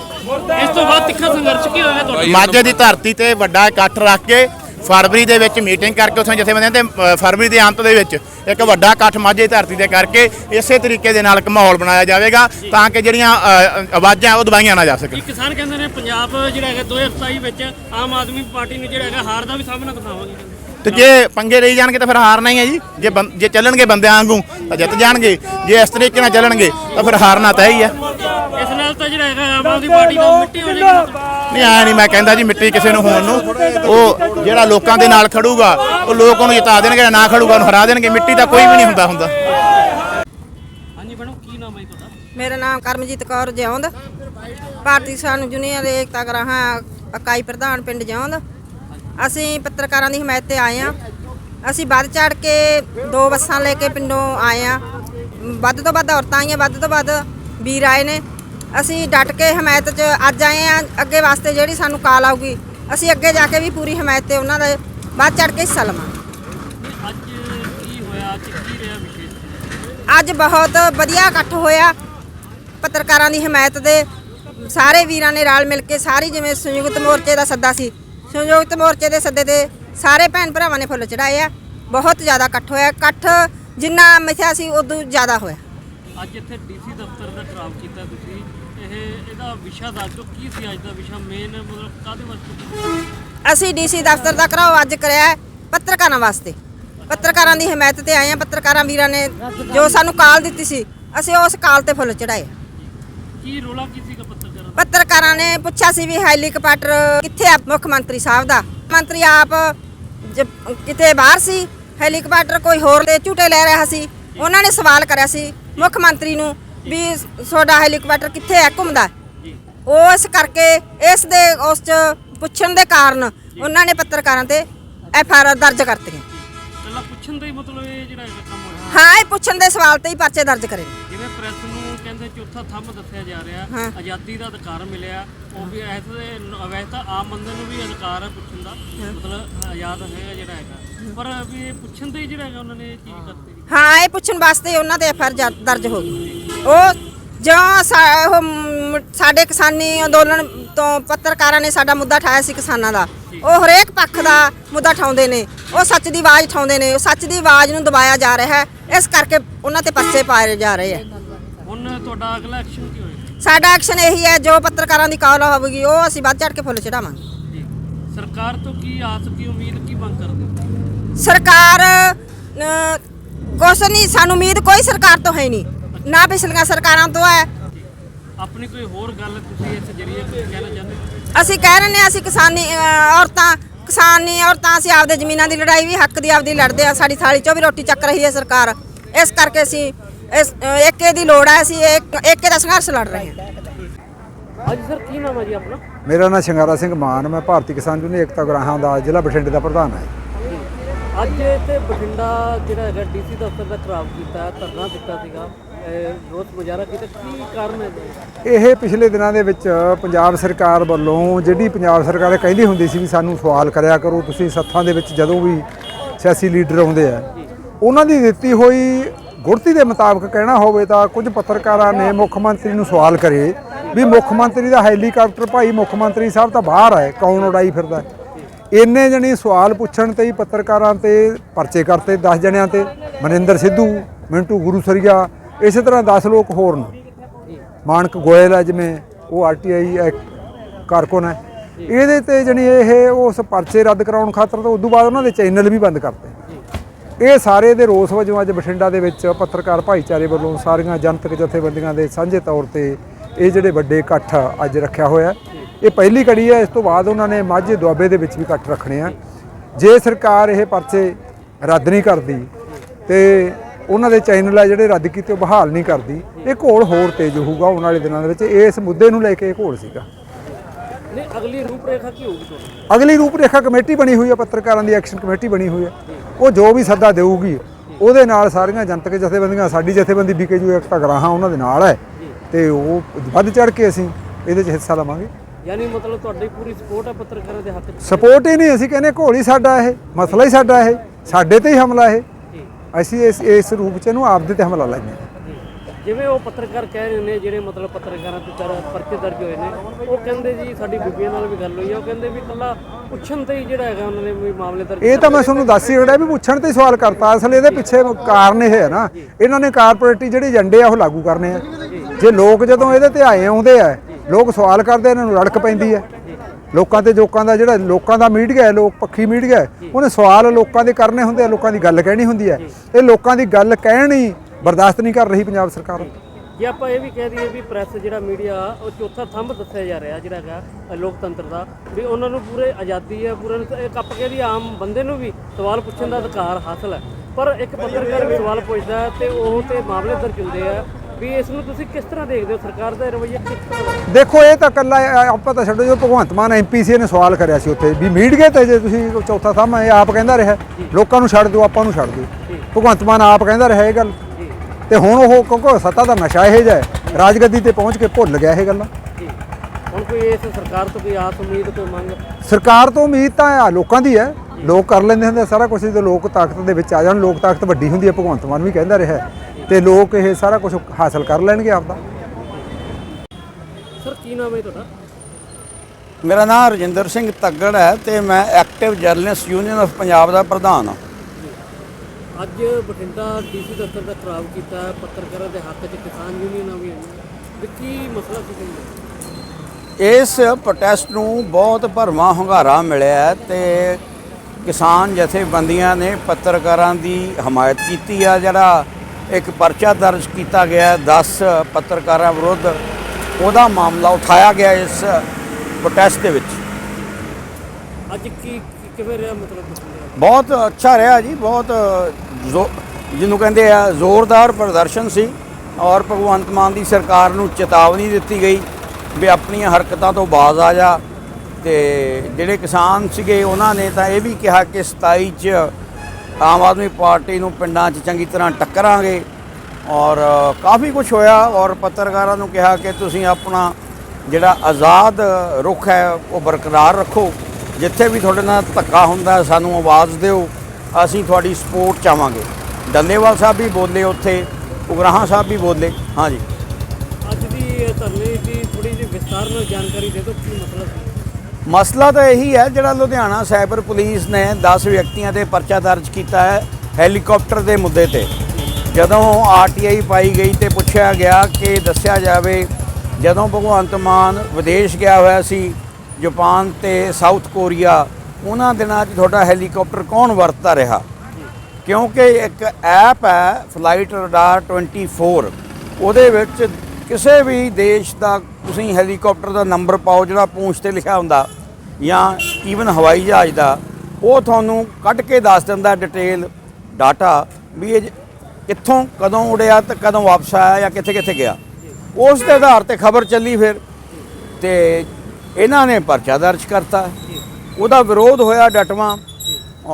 ਇਸ ਤੋਂ ਬਾਅਦ ਤਿੱਖਾ ਸੰਘਰਸ਼ ਕੀ ਹੋਇਆ ਤੁਹਾਡਾ? ਮਾਝੇ ਦੀ ਧਰਤੀ ਤੇ ਵੱਡਾ ਇਕੱਠ ਰੱਖ ਕੇ ਫਰਵਰੀ ਦੇ ਵਿੱਚ ਮੀਟਿੰਗ ਕਰਕੇ ਉੱਥੇ ਜਥੇਬੰਦੀਆਂ ਤੇ ਫਰਵਰੀ ਦੇ ਅੰਤ ਦੇ ਵਿੱਚ ਇੱਕ ਵੱਡਾ ਇਕੱਠ ਮਾਝੇ ਦੀ ਧਰਤੀ ਤੇ ਕਰਕੇ ਇਸੇ ਤਰੀਕੇ ਦੇ ਨਾਲ ਇੱਕ ਮਾਹੌਲ ਬਣਾਇਆ ਜਾਵੇਗਾ ਤਾਂ ਕਿ ਜਿਹੜੀਆਂ ਆਵਾਜ਼ਾਂ ਉਹ ਦਬਾਈਆਂ ਨਾ ਜਾ ਸਕਣ। ਕਿਸਾਨ ਕਹਿੰਦੇ ਨੇ ਪੰਜਾਬ ਜਿਹੜਾ ਹੈਗਾ 2027 ਵਿੱਚ ਆਮ ਆਦਮੀ ਪਾਰਟੀ ਨੂੰ ਜਿਹੜਾ ਹੈਗਾ ਹਾਰ ਦਾ ਵੀ ਸਾਹਮਣਾ ਦਿਖਾਵਾਂਗੇ ਕਹਿੰਦੇ ਤੇ ਜੇ ਪੰਗੇ ਲਈ ਜਾਣਗੇ ਤਾਂ ਫਿਰ ਹਾਰਨਾ ਹੀ ਹੈ ਜੀ। ਜੇ ਜੇ ਚੱਲਣਗੇ ਬੰਦਿਆਂ ਵਾਂਗੂ ਤਾਂ ਜਿੱਤ ਜਾਣਗੇ। ਜੇ ਇਸ ਤਰੀਕੇ ਨਾਲ ਚੱਲਣਗੇ ਤਾਂ ਫਿਰ ਹਾਰਨਾ ਤੈਅ ਹੀ ਹੈ। ਇਸ ਨਾਲ ਤਾਂ ਜਿਹੜਾ ਹੈਗਾ ਆਮ ਆਦਮੀ ਪਾਰਟੀ ਦਾ ਮਿੱਟੀ ਹੋ ਜਾਏਗੀ ਨਹੀਂ ਆਇਆ ਨਹੀਂ ਮੈਂ ਕਹਿੰਦਾ ਜੀ ਮਿੱਟੀ ਕਿਸੇ ਨੂੰ ਹੋਣ ਨੂੰ। ਉਹ ਜਿਹੜਾ ਲੋਕਾਂ ਦੇ ਨਾਲ ਖੜੂਗਾ ਉਹ ਲੋਕ ਉਹਨੂੰ ਜਿਤਾ ਦੇਣਗੇ ਜਿਹੜਾ ਨਾ ਖੜੂਗਾ ਉਹਨੂੰ ਹਰਾ ਦੇਣਗੇ। ਮਿੱਟੀ ਤਾਂ ਕੋਈ ਵੀ ਨਹੀਂ ਹੁੰਦਾ ਹੁੰਦਾ। ਹਾਂਜੀ ਮੈਡਮ ਕੀ ਨਾਮ ਹੈ ਤੁਹਾਡਾ? ਮੇਰਾ ਨਾਮ ਕਰਮਜੀਤ ਕੌਰ ਜਿਉਂਦ। ਭਾਰਤੀ ਕਿਸਾਨ ਯੂਨੀਅਨ ਦੇ ਏਕਤਾ ਗਰਾਹਾਂ ਇਕਾਈ ਪ੍ਰਧਾਨ ਪਿੰਡ ਜਿਉਂਦ। ਅਸੀਂ ਪੱਤਰਕਾਰਾਂ ਦੀ ਹਮਾਇਤ ਤੇ ਆਏ ਆ ਅਸੀਂ ਵੱਧ ਚੜ ਕੇ ਦੋ ਬੱਸਾਂ ਲੈ ਕੇ ਪਿੰਡੋਂ ਆਏ ਆ ਵੱਧ ਤੋਂ ਵੱਧ ਔਰਤਾਂ ਆਈਆਂ ਵੱਧ ਤੋਂ ਵੱਧ ਵੀਰ ਆਏ ਨੇ। ਅਸੀਂ ਡਟ ਕੇ ਹਮਾਇਤ 'ਚ ਅੱਜ ਆਏ ਆ, ਅੱਗੇ ਵਾਸਤੇ ਜਿਹੜੀ ਸਾਨੂੰ ਕਾਲ ਆਊਗੀ, ਅਸੀਂ ਅੱਗੇ ਜਾ ਕੇ ਵੀ ਪੂਰੀ ਹਮਾਇਤ ਤੇ ਉਹਨਾਂ ਦਾ ਬਾਅਦ ਚੜ ਕੇ ਹਿੱਸਾ ਲਵਾਂਗੇ। ਅੱਜ ਕੀ ਹੋਇਆ ਅੱਜ ਕੀ ਰਿਹਾ ਵਿਸ਼ੇਸ਼ ਅੱਜ ਬਹੁਤ ਵਧੀਆ ਇਕੱਠ ਹੋਇਆ, ਪੱਤਰਕਾਰਾਂ ਦੀ ਹਮਾਇਤ ਦੇ, ਸਾਰੇ ਵੀਰਾਂ ਨੇ ਰਲ ਮਿਲ ਕੇ ਸਾਰੀ ਜਿਵੇਂ ਸੰਯੁਕਤ ਮੋਰਚੇ ਦਾ ਸੱਦਾ ਸੀ, ਸੰਯੁਕਤ ਮੋਰਚੇ ਦੇ ਸੱਦੇ ਤੇ ਸਾਰੇ ਭੈਣ ਭਰਾਵਾਂ ਨੇ ਫੁੱਲ ਚੜਾਏ ਆ, ਬਹੁਤ ਜ਼ਿਆਦਾ ਇਕੱਠ ਹੋਇਆ, ਇਕੱਠ ਜਿੰਨਾ ਮਿਥਿਆ ਸੀ ਉਦੋਂ ਜ਼ਿਆਦਾ ਹੋਇਆ। ਅੱਜ ਇੱਥੇ ਡੀਸੀ ਦਫ਼ਤਰ ਦਾ ਖਰਾਬ ਕੀਤਾ ਤੁਸੀਂ ਇਹ ਇਹਦਾ ਵਿਸ਼ਾ ਦੱਸੋ ਕੀ ਸੀ ਅੱਜ ਦਾ ਵਿਸ਼ਾ? ਮੇਨ ਮਤਲਬ ਕਾਹਦੇ ਵਾਸਤੇ ਅਸੀਂ ਡੀਸੀ ਦਫ਼ਤਰ ਦਾ ਘਰਾਓ ਅੱਜ ਕਰਿਆ ਪੱਤਰਕਾਰਾਂ ਵਾਸਤੇ। ਪੱਤਰਕਾਰਾਂ ਦੀ ਹਮਾਇਤ ਤੇ ਆਏ ਆ ਪੱਤਰਕਾਰਾਂ ਵੀਰਾਂ ਨੇ ਜੋ ਸਾਨੂੰ ਕਾਲ ਦਿੱਤੀ ਸੀ ਅਸੀਂ ਉਸ ਕਾਲ ਤੇ ਫੁੱਲ ਚੜਾਏ ਕੀ ਰੋਲਾ ਕੀ ਸੀਗਾ ਪੱਤਰਕਾਰਾਂ ਦਾ? ਪੱਤਰਕਾਰਾਂ ਨੇ ਪੁੱਛਿਆ ਸੀ ਵੀ ਹੈਲੀਕਾਪਟਰ ਕਿੱਥੇ ਆ ਮੁੱਖ ਮੰਤਰੀ ਸਾਹਿਬ ਦਾ? ਮੰਤਰੀ ਆਪ ਕਿਤੇ ਬਾਹਰ ਸੀ ਹੈਲੀਕਾਪਟਰ ਕੋਈ ਹੋਰ ਦੇ ਝੂਟੇ ਲੈ ਰਿਹਾ ਸੀ। ਉਹਨਾਂ ਨੇ ਸਵਾਲ ਕਰਿਆ ਸੀ ਮੁੱਖ ਮੰਤਰੀ ਨੂੰ ਵੀ ਤੁਹਾਡਾ ਹੈਲੀਕਾਪਟਰ ਕਿੱਥੇ ਹੈ ਘੁੰਮਦਾ ਉਸ ਕਰਕੇ ਇਸ ਦੇ ਉਸ ਚ ਪੁੱਛਣ ਦੇ ਕਾਰਨ ਉਹਨਾਂ ਨੇ ਪੱਤਰਕਾਰਾਂ ਤੇ ਐਫ ਆਰ ਆਰ ਦਰਜ ਕਰਤੀਆਂ ਪਹਿਲਾਂ ਪੁੱਛਣ ਦਾ ਹੀ ਮਤਲਬ ਇਹ ਜਿਹੜਾ ਕੰਮ ਹੋਇਆ। ਹਾਂ ਇਹ ਪੁੱਛਣ ਦੇ ਸਵਾਲ ਤੇ ਹੀ ਪਰਚੇ ਦਰਜ ਕਰੇ ਨੇ। ਚੌਥਾ ਥੰਮ ਦੱਸਿਆ ਜਾ ਰਿਹਾ। ਆਜ਼ਾਦੀ ਦਾ ਅਧਿਕਾਰ ਮਿਲਿਆ। ਉਹ ਵੀ ਐਸੇ ਵੈਸੇ ਤਾਂ ਆਮ ਬੰਦੇ ਨੂੰ ਵੀ ਅਧਿਕਾਰ ਹੈ ਪੁੱਛਣ ਦਾ। ਮਤਲਬ ਆਜ਼ਾਦ ਹੈਗਾ ਜਿਹੜਾ ਹੈਗਾ। ਪਰ ਵੀ ਇਹ ਪੁੱਛਣ ਦੇ ਜਿਹੜਾ ਹੈਗਾ ਉਹਨਾਂ ਨੇ ਇਹ ਚੀਜ਼ ਕਰਤੀ। ਹਾਂ ਇਹ ਪੁੱਛਣ ਵਾਸਤੇ ਉਹਨਾਂ ਤੇ ਐਫ ਆਰ ਦਰਜ ਹੋ ਗਈ। ਉਹ ਮ- ਸਾਡੇ ਕਿਸਾਨੀ ਅੰਦੋਲਨ ਤੋਂ ਪੱਤਰਕਾਰਾਂ ਨੇ ਸਾਡਾ ਮੁੱਦਾ ਉਠਾਇਆ ਸੀ ਕਿਸਾਨਾਂ ਦਾ। ਉਹ ਹਰੇਕ ਪੱਖ ਦਾ ਮੁੱਦਾ ਉਠਾਉਂਦੇ ਨੇ। ਉਹ ਸੱਚ ਦੀ ਆਵਾਜ਼ ਉਠਾਉਂਦੇ ਨੇ। ਉਹ ਸੱਚ ਦੀ ਆਵਾਜ਼ ਨੂੰ ਦਬਾਇਆ ਜਾ ਰਿਹਾ ਹੈ। ਇਸ ਕਰਕੇ ਉਹਨਾਂ ਤੇ ਪੱਸੇ ਪਾਏ ਜਾ ਰਹੇ ਆ ਤੁਹਾਡਾ ਅਗਲਾ ਐਕਸ਼ਨ ਕੀ ਹੋਏਗਾ? ਸਾਡਾ ਐਕਸ਼ਨ ਇਹੀ ਹੈ ਜੋ ਪੱਤਰਕਾਰਾਂ ਦੀ ਕਾਲ ਹੋਵੇਗੀ ਉਹ ਅਸੀਂ ਵੱਧ ਚੜ ਕੇ ਫੁੱਲ ਚੜਾਵਾਂਗੇ ਜੀ। ਸਰਕਾਰ ਤੋਂ ਕੀ ਆਸ ਕੀ ਉਮੀਦ ਕੀ ਮੰਗ ਕਰਦੇ ਹੋ? ਸਰਕਾਰ ਅ, ਕੁਛ ਨਹੀਂ ਸਾਨੂੰ ਉਮੀਦ ਕੋਈ ਸਰਕਾਰ ਤੋਂ ਹੈ ਨਹੀਂ। ਨਾ ਪਿਛਲੀਆਂ ਸਰਕਾਰਾਂ ਤੋਂ ਹੈ। ਆਪਣੀ ਕੋਈ ਹੋਰ ਗੱਲ ਤੁਸੀਂ ਇਸ ਜਰੀਏ ਕੁਝ ਕਹਿਣਾ ਚਾਹੁੰਦੇ ਹੋ? ਅਸੀਂ ਕਹਿ ਰਹੇ ਨੇ ਅਸੀਂ ਕਿਸਾਨੀ ਔਰਤਾਂ ਕਿਸਾਨੀ ਔਰਤਾਂ ਅਸੀਂ ਆਪਦੇ ਜ਼ਮੀਨਾਂ ਦੀ ਲੜਾਈ ਵੀ ਹੱਕ ਦੀ ਆਪਦੀ ਲੜਦੇ ਆ ਸਾਡੀ ਥਾਲੀ ਚੋਂ ਵੀ ਰੋਟੀ ਚੱਕ ਰਹੀ ਹੈ ਸਰਕਾਰ। ਇਸ ਕਰਕੇ ਅਸੀਂ ਇਸ ਦੀ ਲੋੜ ਹੈ ਅਸੀਂ ਦਾ ਸੰਘਰਸ਼ ਲੜ ਰਹੇ ਹਾਂ। ਅੱਜ ਸਰ ਕੀ ਨਾਮ ਹੈ ਜੀ ਆਪਣਾ? ਮੇਰਾ ਨਾਮ ਸ਼ਿੰਗਾਰਾ ਸਿੰਘ ਮਾਨ ਮੈਂ ਭਾਰਤੀ ਕਿਸਾਨ ਯੂਨੀਅਨ ਏਕਤਾ ਗਰਾਹਾਂ ਦਾ ਜ਼ਿਲ੍ਹਾ ਬਠਿੰਡੇ ਦਾ ਪ੍ਰਧਾਨ ਹਾਂ ਅੱਜ ਇੱਥੇ ਬਠਿੰਡਾ ਜਿਹੜਾ ਹੈਗਾ ਡੀਸੀ ਦਫ਼ਤਰ ਦਾ ਖਰਾਬ ਕੀਤਾ ਧਰਨਾ ਦਿੱਤਾ ਸੀਗਾ ਅਹ ਰੋਸ ਮੁਜ਼ਾਹਰਾ ਕੀਤਾ ਕੀ ਕਾਰਨ ਹੈ ਜੀ? ਇਹ ਪਿਛਲੇ ਦਿਨਾਂ ਦੇ ਵਿੱਚ ਪੰਜਾਬ ਸਰਕਾਰ ਵੱਲੋਂ ਜਿਹੜੀ ਪੰਜਾਬ ਸਰਕਾਰ ਕਹਿੰਦੀ ਹੁੰਦੀ ਸੀ ਵੀ ਸਾਨੂੰ ਸਵਾਲ ਕਰਿਆ ਕਰੋ ਤੁਸੀਂ ਸੱਥਾਂ ਦੇ ਵਿੱਚ ਜਦੋਂ ਵੀ ਸਿਆਸੀ ਲੀਡਰ ਆਉਂਦੇ ਆ ਉਹਨਾਂ ਦੀ ਦਿੱਤੀ ਹੋਈ ਗੁੜਤੀ ਦੇ ਮੁਤਾਬਕ ਕਹਿਣਾ ਹੋਵੇ ਤਾਂ ਕੁਝ ਪੱਤਰਕਾਰਾਂ ਨੇ ਮੁੱਖ ਮੰਤਰੀ ਨੂੰ ਸਵਾਲ ਕਰੇ ਵੀ ਮੁੱਖ ਮੰਤਰੀ ਦਾ ਹੈਲੀਕਾਪਟਰ ਭਾਈ ਮੁੱਖ ਮੰਤਰੀ ਸਾਹਿਬ ਤਾਂ ਬਾਹਰ ਆਏ, ਕੌਣ ਉਡਾਈ ਫਿਰਦਾ? ਇੰਨੇ ਜਣੇ ਸਵਾਲ ਪੁੱਛਣ ਤੇ ਹੀ ਪੱਤਰਕਾਰਾਂ ਤੇ ਪਰਚੇ ਕਰਤੇ 10 ਜਣਿਆਂ ਤੇ, ਮਨਿੰਦਰ ਸਿੱਧੂ, ਮਿੰਟੂ ਗੁਰੂਸਰੀਆ, ਇਸੇ ਤਰ੍ਹਾਂ 10 ਲੋਕ ਹੋਰ ਨੇ। ਮਾਨਕ ਗੋਇਲ ਹੈ ਜਿਵੇਂ, ਉਹ ਆਰਟੀਆਈ ਕਾਰਕੁਨ ਹੈ ਇਹਦੇ ਤੇ ਜਣੀ ਇਹ, ਉਸ ਪਰਚੇ ਰੱਦ ਕਰਾਉਣ ਖਾਤਰ ਤਾਂ ਉਦੋਂ ਬਾਅਦ ਉਹਨਾਂ ਦੇ ਚੈਨਲ ਵੀ ਬੰਦ ਕਰਤੇ। ਇਹ ਸਾਰੇ ਦੇ ਰੋਸ ਵਜੋਂ ਅੱਜ ਬਠਿੰਡਾ ਦੇ ਵਿੱਚ ਪੱਤਰਕਾਰ ਭਾਈਚਾਰੇ ਵੱਲੋਂ ਸਾਰੀਆਂ ਜਨਤਕ ਜਥੇਬੰਦੀਆਂ ਦੇ ਸਾਂਝੇ ਤੌਰ ਤੇ ਇਹ ਜਿਹੜੇ ਵੱਡੇ ਇਕੱਠ ਅੱਜ ਰੱਖਿਆ ਹੋਇਆ। ਇਹ ਪਹਿਲੀ ਕੜੀ ਹੈ ਇਸ ਤੋਂ ਬਾਅਦ ਉਹਨਾਂ ਨੇ ਮਾਝੇ ਦੁਆਬੇ ਦੇ ਵਿੱਚ ਵੀ ਇਕੱਠ ਰੱਖਣੇ ਆ। ਜੇ ਸਰਕਾਰ ਇਹ ਪਰਚੇ ਰੱਦ ਨਹੀਂ ਕਰਦੀ ਤੇ ਉਹਨਾਂ ਦੇ ਚੈਨਲ ਆ ਜਿਹੜੇ ਰੱਦ ਕੀਤੇ ਉਹ ਬਹਾਲ ਨਹੀਂ ਕਰਦੀ ਇਹ ਘੋਲ ਹੋਰ ਤੇਜ਼ ਹੋਊਗਾ ਆਉਣ ਵਾਲੇ ਦਿਨਾਂ ਦੇ ਵਿੱਚ। ਇਸ ਮੁੱਦੇ ਨੂੰ ਲੈ ਕੇ ਇਹ ਘੋਲ ਸੀਗਾ। ਨਹੀਂ ਅਗਲੀ ਰੂਪਰੇਖਾ ਕੀ ਹੋਊਗੀ ਅਗਲੀ ਰੂਪਰੇਖਾ ਕਮੇਟੀ ਬਣੀ ਹੋਈ ਹੈ ਪੱਤਰਕਾਰਾਂ ਦੀ ਐਕਸ਼ਨ ਕਮੇਟੀ ਬਣੀ ਹੋਈ ਹੈ। ਉਹ ਜੋ ਵੀ ਸੱਦਾ ਦੇਊਗੀ ਉਹਦੇ ਨਾਲ ਸਾਰੀਆਂ ਜਨਤਕ ਜਥੇਬੰਦੀਆਂ ਸਾਡੀ ਜਥੇਬੰਦੀ ਬੀਕੇਯੂ ਐਕਟਾ ਗਰਾਹਾਂ ਉਹਨਾਂ ਦੇ ਨਾਲ ਹੈ। ਤੇ ਉਹ ਵੱਧ ਚੜ ਕੇ ਅਸੀਂ ਇਹਦੇ 'ਚ ਹਿੱਸਾ ਲਵਾਂਗੇ। ਯਾਨੀ ਮਤਲਬ ਤੁਹਾਡੀ ਪੂਰੀ ਸਪੋਰਟ ਹੈ ਪੱਤਰਕਾਰਾਂ ਦੇ 'ਚ? ਸਪੋਰਟ ਹੀ ਨਹੀਂ ਅਸੀਂ ਕਹਿੰਦੇ ਘੋਲ ਸਾਡਾ ਇਹ ਮਸਲਾ ਹੀ ਸਾਡਾ ਇਹ ਸਾਡੇ ਤੇ ਹੀ ਹਮਲਾ ਇਹ। ਅਸੀਂ ਇਸ ਇਸ ਰੂਪ 'ਚ ਇਹਨੂੰ ਆਪਦੇ ਤੇ ਹਮਲਾ ਲੈਂਦੇ ਹਾਂ। ਜਿਵੇਂ ਉਹ ਪੱਤਰਕਾਰ ਕਹਿ ਰਹੇ ਨੇ ਜਿਹੜੇ ਮਤਲਬ ਪੱਤਰਕਾਰਾਂ ਤੇ ਦਰ ਪਰਚੇ ਦਰਜ ਹੋਏ ਨੇ ਉਹ ਕਹਿੰਦੇ ਜੀ ਸਾਡੀ ਬੀਬੀਆਂ ਨਾਲ ਵੀ ਗੱਲ ਹੋਈ ਹੈ ਉਹ ਕਹਿੰਦੇ ਵੀ ਕੱਲਾ ਪੁੱਛਣ ਤੇ ਹੀ ਜਿਹੜਾ ਹੈਗਾ ਉਹਨਾਂ ਨੇ ਵੀ ਮਾਮਲੇ ਦਰਜ ਇਹ ਤਾਂ ਮੈਂ ਤੁਹਾਨੂੰ ਦੱਸ ਹੀ ਰਿਹਾ ਵੀ ਪੁੱਛਣ ਤੇ ਸਵਾਲ ਕਰਤਾ ਅਸਲ ਇਹਦੇ ਪਿੱਛੇ ਕਾਰਨ ਇਹ ਹੈ ਨਾ ਇਹਨਾਂ ਨੇ ਕਾਰਪੋਰੇਟੀ ਜਿਹੜੇ ਏਜੰਡੇ ਆ ਉਹ ਲਾਗੂ ਕਰਨੇ ਆ। ਜੇ ਲੋਕ ਜਦੋਂ ਇਹਦੇ ਤੇ ਆਏ ਆਉਂਦੇ ਆ ਲੋਕ ਸਵਾਲ ਕਰਦੇ ਇਹਨਾਂ ਨੂੰ ਰੜਕ ਪੈਂਦੀ ਹੈ ਲੋਕਾਂ ਤੇ ਲੋਕਾਂ ਦਾ ਜਿਹੜਾ ਲੋਕਾਂ ਦਾ ਮੀਡੀਆ ਹੈ ਲੋਕ ਪੱਖੀ ਮੀਡੀਆ ਹੈ ਉਹਨੇ ਸਵਾਲ ਲੋਕਾਂ ਦੇ ਕਰਨੇ ਹੁੰਦੇ ਆ ਲੋਕਾਂ ਦੀ ਗੱਲ ਕਹਿਣੀ ਹੁੰਦੀ ਹੈ। ਇਹ ਲੋਕਾਂ ਦੀ ਗੱਲ ਕਹਿਣੀ ਬਰਦਾਸ਼ਤ ਨਹੀਂ ਕਰ ਰਹੀ ਪੰਜਾਬ ਸਰਕਾਰ। ਜੇ ਆਪਾਂ ਇਹ ਵੀ ਕਹਿ ਦਈਏ ਵੀ ਪ੍ਰੈਸ ਜਿਹੜਾ ਮੀਡੀਆ ਉਹ ਚੌਥਾ ਥੰਬ ਦੱਸਿਆ ਜਾ ਰਿਹਾ ਜਿਹੜਾ ਹੈਗਾ ਲੋਕਤੰਤਰ ਦਾ ਵੀ ਉਹਨਾਂ ਨੂੰ ਪੂਰੇ ਆਜ਼ਾਦੀ ਹੈ ਪੂਰੇ ਨੂੰ ਇੱਕ ਆਪਾਂ ਕਹਿ ਦਈਏ ਆਮ ਬੰਦੇ ਨੂੰ ਵੀ ਸਵਾਲ ਪੁੱਛਣ ਦਾ ਅਧਿਕਾਰ ਹਾਸਲ ਹੈ। ਪਰ ਇੱਕ ਪੱਤਰਕਾਰ ਵੀ ਸਵਾਲ ਪੁੱਛਦਾ ਤੇ ਉਹ ਤੇ ਮਾਮਲੇ ਦਰਜ ਹੁੰਦੇ ਆ ਵੀ ਇਸ ਨੂੰ ਤੁਸੀਂ ਕਿਸ ਤਰ੍ਹਾਂ ਦੇਖਦੇ ਹੋ? ਸਰਕਾਰ ਦਾ ਰਵੱਈਆ ਕਿਸ ਤਰ੍ਹਾਂ? ਦੇਖੋ ਇਹ ਤਾਂ ਕੱਲਾ ਆਪਾਂ ਤਾਂ ਛੱਡੋ ਜੋ ਭਗਵੰਤ ਮਾਨ ਐਮਪੀਸੀ ਨੇ ਸਵਾਲ ਕਰਿਆ ਸੀ ਉੱਥੇ ਵੀ ਮੀਡੀਆ ਤੇ ਜੇ ਤੁਸੀਂ ਚੌਥਾ ਥੰਮ ਇਹ ਆਪ ਕਹਿੰਦਾ ਰਿਹਾ ਲੋਕਾਂ ਨੂੰ ਛੱਡ ਦਿਓ ਆਪਾਂ ਨੂੰ ਛੱਡ ਦਿਓ। ਭਗਵੰਤ ਮਾਨ ਆਪ ਕਹਿੰਦਾ ਰਿਹਾ ਇਹ ਗੱਲ। ਤੇ ਹੁਣ ਉਹ ਕਿਉਂਕਿ ਸੱਤਾ ਦਾ ਨਸ਼ਾ ਇਹ ਜਿਹਾ ਹੈ ਰਾਜਗੱਦੀ ਤੇ ਪਹੁੰਚ ਕੇ ਭੁੱਲ ਗਿਆ ਇਹ ਗੱਲਾਂ। ਜੀ। ਹੁਣ ਕੋਈ ਇਸ ਸਰਕਾਰ ਤੋਂ ਕੋਈ ਆਸ ਉਮੀਦ ਕੋਈ ਮੰਗ? ਸਰਕਾਰ ਤੋਂ ਉਮੀਦ ਤਾਂ ਆ ਲੋਕਾਂ ਦੀ ਹੈ। ਲੋਕ ਕਰ ਲੈਂਦੇ ਹੁੰਦੇ ਸਾਰਾ ਕੁਝ ਜਦੋਂ ਲੋਕ ਤਾਕਤ ਦੇ ਵਿੱਚ ਆ ਜਾਣ। ਲੋਕ ਤਾਕਤ ਵੱਡੀ ਹੁੰਦੀ ਹੈ ਭਗਵੰਤ ਮਾਨ ਵੀ ਕਹਿੰਦਾ ਰਿਹਾ। ਤੇ ਲੋਕ ਇਹ ਸਾਰਾ ਕੁਝ ਹਾਸਲ ਕਰ ਲੈਣਗੇ ਆਪਦਾ। ਸਰ ਕੀ ਨਾਮ ਹੈ ਤੁਹਾਡਾ? ਮੇਰਾ ਨਾਮ ਰਜਿੰਦਰ ਸਿੰਘ ਤੱਗੜ ਹੈ ਤੇ ਮੈਂ active journalist union of Punjab ਦਾ ਪ੍ਰਧਾਨ ਹਾਂ। ਅੱਜ ਬਠਿੰਡਾ ਡੀਸੀ ਦਫ਼ਤਰ ਦਾ ਖਰਾਬ ਕੀਤਾ ਹੈ, ਪੱਤਰਕਾਰਾਂ ਦੇ ਹੱਕ 'ਚ ਕਿਸਾਨ ਯੂਨੀਅਨਾਂ ਵੀ ਆਈਆਂ। ਵੀ ਕੀ ਮਸਲਾ ਕੀ ਹੈ? ਇਸ ਪ੍ਰੋਟੈਸਟ ਨੂੰ ਬਹੁਤ ਭਰਵਾਂ ਹੁੰਗਾਰਾ ਮਿਲਿਆ ਹੈ ਤੇ ਕਿਸਾਨ ਜਥੇਬੰਦੀਆਂ ਨੇ ਪੱਤਰਕਾਰਾਂ ਦੀ ਹਮਾਇਤ ਕੀਤੀ ਆ ਜਿਹੜਾ ਇੱਕ ਪਰਚਾ ਦਰਜ ਕੀਤਾ ਗਿਆ ਹੈ 10 ਪੱਤਰਕਾਰਾਂ ਵਿਰੁੱਧ ਉਹਦਾ ਮਾਮਲਾ ਉਠਾਇਆ ਗਿਆ ਇਸ ਪ੍ਰੋਟੈਸਟ ਦੇ ਵਿੱਚ। ਅੱਜ ਕੀ ਕੀ- ਕਿਵੇਂ ਰਿਹਾ ਮਤਲਬ ਬਹੁਤ ਅੱਛਾ ਰਿਹਾ ਜੀ, ਬਹੁਤ ਜ਼ੋ- ਜਿਹਨੂੰ ਕਹਿੰਦੇ ਆ ਜ਼ੋਰਦਾਰ ਪ੍ਰਦਰਸ਼ਨ ਸੀ ਔਰ ਭਗਵੰਤ ਮਾਨ ਦੀ ਸਰਕਾਰ ਨੂੰ ਚੇਤਾਵਨੀ ਦਿੱਤੀ ਗਈ ਵੀ ਆਪਣੀਆਂ ਹਰਕਤਾਂ ਤੋਂ ਬਾਜ਼ ਆ ਜਾ ਤੇ ਜਿਹੜੇ ਕਿਸਾਨ ਸੀਗੇ ਉਹਨਾਂ ਨੇ ਤਾਂ ਇਹ ਵੀ ਕਿਹਾ ਕਿ 27 ਚ ਆਮ ਆਦਮੀ ਪਾਰਟੀ ਨੂੰ ਪਿੰਡਾਂ 'ਚ ਚੰਗੀ ਤਰ੍ਹਾਂ ਟੱਕਰਾਂਗੇ ਔਰ ਕਾਫੀ ਕੁਝ ਹੋਇਆ ਔਰ ਪੱਤਰਕਾਰਾਂ ਨੂੰ ਕਿਹਾ ਕਿ ਤੁਸੀਂ ਆਪਣਾ ਜਿਹੜਾ ਆਜ਼ਾਦ ਰੁਖ ਹੈ ਉਹ ਬਰਕਰਾਰ ਰੱਖੋ। ਜਿੱਥੇ ਵੀ ਤੁਹਾਡੇ ਨਾਲ ਧੱਕਾ ਹੁੰਦਾ ਹੈ, ਸਾਨੂੰ ਆਵਾਜ਼ ਦਿਓ। ਅਸੀਂ ਤੁਹਾਡੀ ਸਪੋਰਟ ਚਾਹਾਂਗੇ। ਡੱਲੇਵਾਲ ਸਾਹਿਬ ਵੀ ਬੋਲੇ ਉੱਥੇ ਉਗਰਾਹਾਂ ਸਾਹਿਬ ਵੀ ਬੋਲੇ। ਹਾਂਜੀ ਅੱਜ ਨਾਲ ਜਾਣਕਾਰੀ ਦੇ ਦਿਓ ਕੀ ਮਸਲਾ ਸੀ? ਮਸਲਾ ਤਾਂ ਇਹੀ ਹੈ ਜਿਹੜਾ ਲੁਧਿਆਣਾ ਸਾਈਬਰ ਪੁਲਿਸ ਨੇ 10 ਵਿਅਕਤੀਆਂ ਤੇ ਪਰਚਾ ਦਰਜ ਕੀਤਾ ਹੈ ਹੈਲੀਕਾਪਟਰ ਦੇ ਮੁੱਦੇ ਤੇ। ਜਦੋਂ ਆਰਟੀਆਈ ਪਾਈ ਗਈ ਤੇ ਪੁੱਛਿਆ ਗਿਆ ਕਿ ਦੱਸਿਆ ਜਾਵੇ ਜਦੋਂ ਭਗਵੰਤ ਮਾਨ ਵਿਦੇਸ਼ ਗਿਆ ਹੋਇਆ ਸੀ ਜਾਪਾਨ ਤੇ ਸਾਊਥ ਕੋਰੀਆ, ਉਹਨਾਂ ਦਿਨਾਂ 'ਚ ਤੁਹਾਡਾ ਹੈਲੀਕਾਪਟਰ ਕੌਣ ਵਰਤਦਾ ਰਿਹਾ? ਕਿਉਂਕਿ ਇੱਕ ਐਪ ਹੈ ਫਲਾਈਟ ਰਡਾਰ 24 ਉਹਦੇ ਵਿੱਚ ਕਿਸੇ ਵੀ ਦੇਸ਼ ਦਾ ਤੁਸੀਂ ਹੈਲੀਕਾਪਟਰ ਦਾ ਨੰਬਰ ਪਾਓ, ਜਿਹੜਾ ਪੂੰਛ ਤੇ ਲਿਖਿਆ ਹੁੰਦਾ, ਜਾਂ ਈਵਨ ਹਵਾਈ ਜਹਾਜ਼ ਦਾ, ਉਹ ਤੁਹਾਨੂੰ ਕੱਢ ਕੇ ਦੱਸ ਦਿੰਦਾ ਡਿਟੇਲ ਡਾਟਾ ਵੀ ਇਹ ਕਿੱਥੋਂ, ਕਦੋਂ ਉੜਿਆ ਤੇ ਕਦੋਂ ਵਾਪਸ ਆਇਆ ਜਾਂ ਕਿੱਥੇ ਕਿੱਥੇ ਗਿਆ। ਉਸ ਦੇ ਆਧਾਰ ਤੇ ਖਬਰ ਚੱਲੀ ਫਿਰ। ਤੇ ਇਹਨਾਂ ਨੇ ਪਰਚਾ ਦਰਜ ਕਰਤਾ। ਉਹਦਾ ਵਿਰੋਧ ਹੋਇਆ ਡਟਵਾ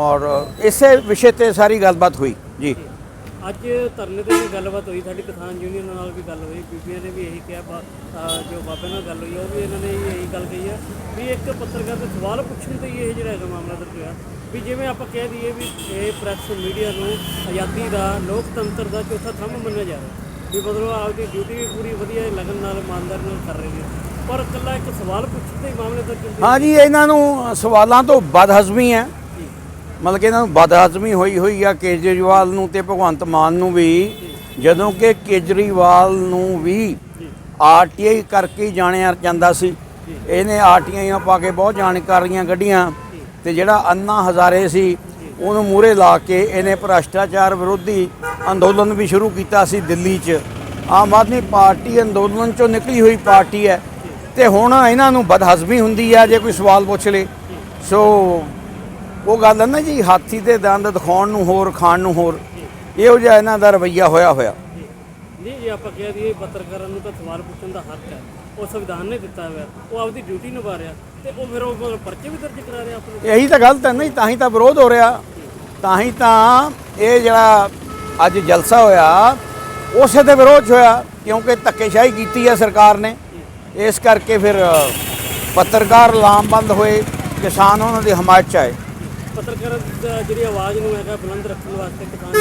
ਔਰ ਇਸੇ ਵਿਸ਼ੇ ਤੇ ਸਾਰੀ ਗੱਲਬਾਤ ਹੋਈ। ਜੀ। ਅੱਜ ਧਰਨੇ ਤੇ ਵੀ ਗੱਲਬਾਤ ਹੋਈ, ਸਾਡੀ ਕਿਸਾਨ ਯੂਨੀਅਨ ਨਾਲ ਵੀ ਗੱਲ ਹੋਈ, ਬੀਬੀਆਂ ਨੇ ਵੀ ਇਹੀ ਕਿਹਾ ਜੋ ਬਾਬੇ ਨਾਲ ਗੱਲ ਹੋਈ ਉਹ ਵੀ ਇਹਨਾਂ ਨੇ ਇਹੀ ਗੱਲ ਕਹੀ ਹੈ ਵੀ ਇੱਕ ਪੱਤਰਕਾਰ ਦੇ ਸਵਾਲ ਪੁੱਛਣ ਤੇ ਹੀ ਇਹ ਜਿਹੜਾ ਹੈਗਾ ਮਾਮਲਾ ਦਰਜ ਹੋਇਆ। ਵੀ ਜਿਵੇਂ ਆਪਾਂ ਕਹਿ ਦਈਏ ਵੀ ਇਹ ਪ੍ਰੈਸ ਮੀਡੀਆ ਨੂੰ ਆਜ਼ਾਦੀ ਦਾ, ਲੋਕਤੰਤਰ ਦਾ ਚੌਥਾ ਥੰਮ ਮੰਨਿਆ ਜਾ ਰਿਹਾ। ਵੀ ਮਤਲਬ ਆਪਦੀ ਡਿਊਟੀ ਵੀ ਪੂਰੀ ਵਧੀਆ, ਲਗਨ ਨਾਲ, ਇਮਾਨਦਾਰੀ ਨਾਲ ਕਰ ਰਹੇ ਨੇ। ਪਰ ਇਕੱਲਾ ਇੱਕ ਸਵਾਲ ਪੁੱਛਣ ਹੀ ਮਾਮਲੇ ਦਰਜ ਹੁੰਦੇ ਹਾਂ ਜੀ ਇਹਨਾਂ ਨੂੰ ਸਵਾਲਾਂ ਤੋਂ ਬਦਹਜ਼ਮੀ ਹੈ। ਮਤਲਬ ਕਿ ਇਹਨਾਂ ਨੂੰ ਬਦਹਜ਼ਮੀ ਹੋਈ ਹੋਈ ਆ। ਕੇਜਰੀਵਾਲ ਨੂੰ ਤੇ ਭਗਵੰਤ ਮਾਨ ਨੂੰ ਵੀ। ਜਦੋਂ ਕਿ ਕੇਜਰੀਵਾਲ ਨੂੰ ਵੀ ਆਰਟੀਆਈ ਕਰਕੇ ਜਾਣਿਆ ਜਾਂਦਾ ਸੀ। ਇਹਨੇ ਆਰਟੀਆਈਆਂ ਪਾ ਕੇ ਬਹੁਤ ਜਾਣਕਾਰੀਆਂ ਕੱਢੀਆਂ। ਤੇ ਜਿਹੜਾ ਅੰਨਾ ਹਜ਼ਾਰੇ ਸੀ ਉਹਨੂੰ ਮੂਰੇ ਲਾ ਕੇ ਇਹਨੇ ਭ੍ਰਸ਼ਟਾਚਾਰ ਵਿਰੋਧੀ ਅੰਦੋਲਨ ਵੀ ਸ਼ੁਰੂ ਕੀਤਾ ਸੀ ਦਿੱਲੀ 'ਚ। ਆਮ ਆਦਮੀ ਪਾਰਟੀ ਅੰਦੋਲਨ 'ਚੋਂ ਨਿਕਲੀ ਹੋਈ ਪਾਰਟੀ ਹੈ। ਤੇ ਹੁਣ ਇਹਨਾਂ ਨੂੰ ਬਦਹਜ਼ਮੀ ਹੁੰਦੀ ਆ ਜੇ ਕੋਈ ਸਵਾਲ ਪੁੱਛ ਲੇ। ਸੋ ਉਹ ਗੱਲ ਹੈ ਨਾ ਜੀ ਹਾਥੀ ਦੇ ਦੰਦ ਦਿਖਾਉਣ ਨੂੰ ਹੋਰ ਖਾਣ ਨੂੰ ਹੋਰ ਇਹੋ ਜਿਹਾ ਇਹਨਾਂ ਦਾ ਰਵਈਆ ਹੋਇਆ ਹੋਇਆ। ਨਹੀਂ ਜੇ ਆਪਾਂ ਕਹਿ ਦਈਏ ਪੱਤਰਕਾਰਾਂ ਨੂੰ ਤਾਂ ਸਵਾਲ ਪੁੱਛਣ ਦਾ ਹੱਕ ਹੈ। ਉਹ ਸੰਵਿਧਾਨ ਨੇ ਦਿੱਤਾ ਹੋਇਆ। ਉਹ ਆਪਦੀ ਡਿਊਟੀ ਨਿਭਾ ਰਿਹਾ। ਤੇ ਉਹ ਫਿਰ ਉਹ ਪਰਚੇ ਵੀ ਦਰਜ ਕਰਾ ਰਿਹਾ ਆਪਣੇ ਇਹੀ ਤਾਂ ਗਲਤ ਹੈ ਨਹੀਂ ਤਾਂ ਹੀ ਤਾਂ ਵਿਰੋਧ ਹੋ ਰਿਹਾ। ਤਾਂ ਹੀ ਤਾਂ ਇਹ ਜਿਹੜਾ ਅੱਜ ਜਲਸਾ ਹੋਇਆ ਉਸੇ ਦੇ ਵਿਰੋਧ ਹੋਇਆ ਕਿਉਂਕਿ ਧੱਕੇਸ਼ਾਹੀ ਕੀਤੀ ਹੈ ਸਰਕਾਰ ਨੇ। ਇਸ ਕਰਕੇ ਫਿਰ ਪੱਤਰਕਾਰ ਲਾਮਬੰਦ ਹੋਏ ਕਿਸਾਨ ਉਹਨਾਂ ਦੀ ਹਮਾਇਤ 'ਚ ਆਏ। ਪੱਤਰਕਾਰਾਂ ਜਿਹੜੀ ਆਵਾਜ਼ ਨੂੰ ਹੈਗਾ ਬੁਲੰਦ ਰੱਖਣ ਵਾਸਤੇ ਕਿਸਾਨ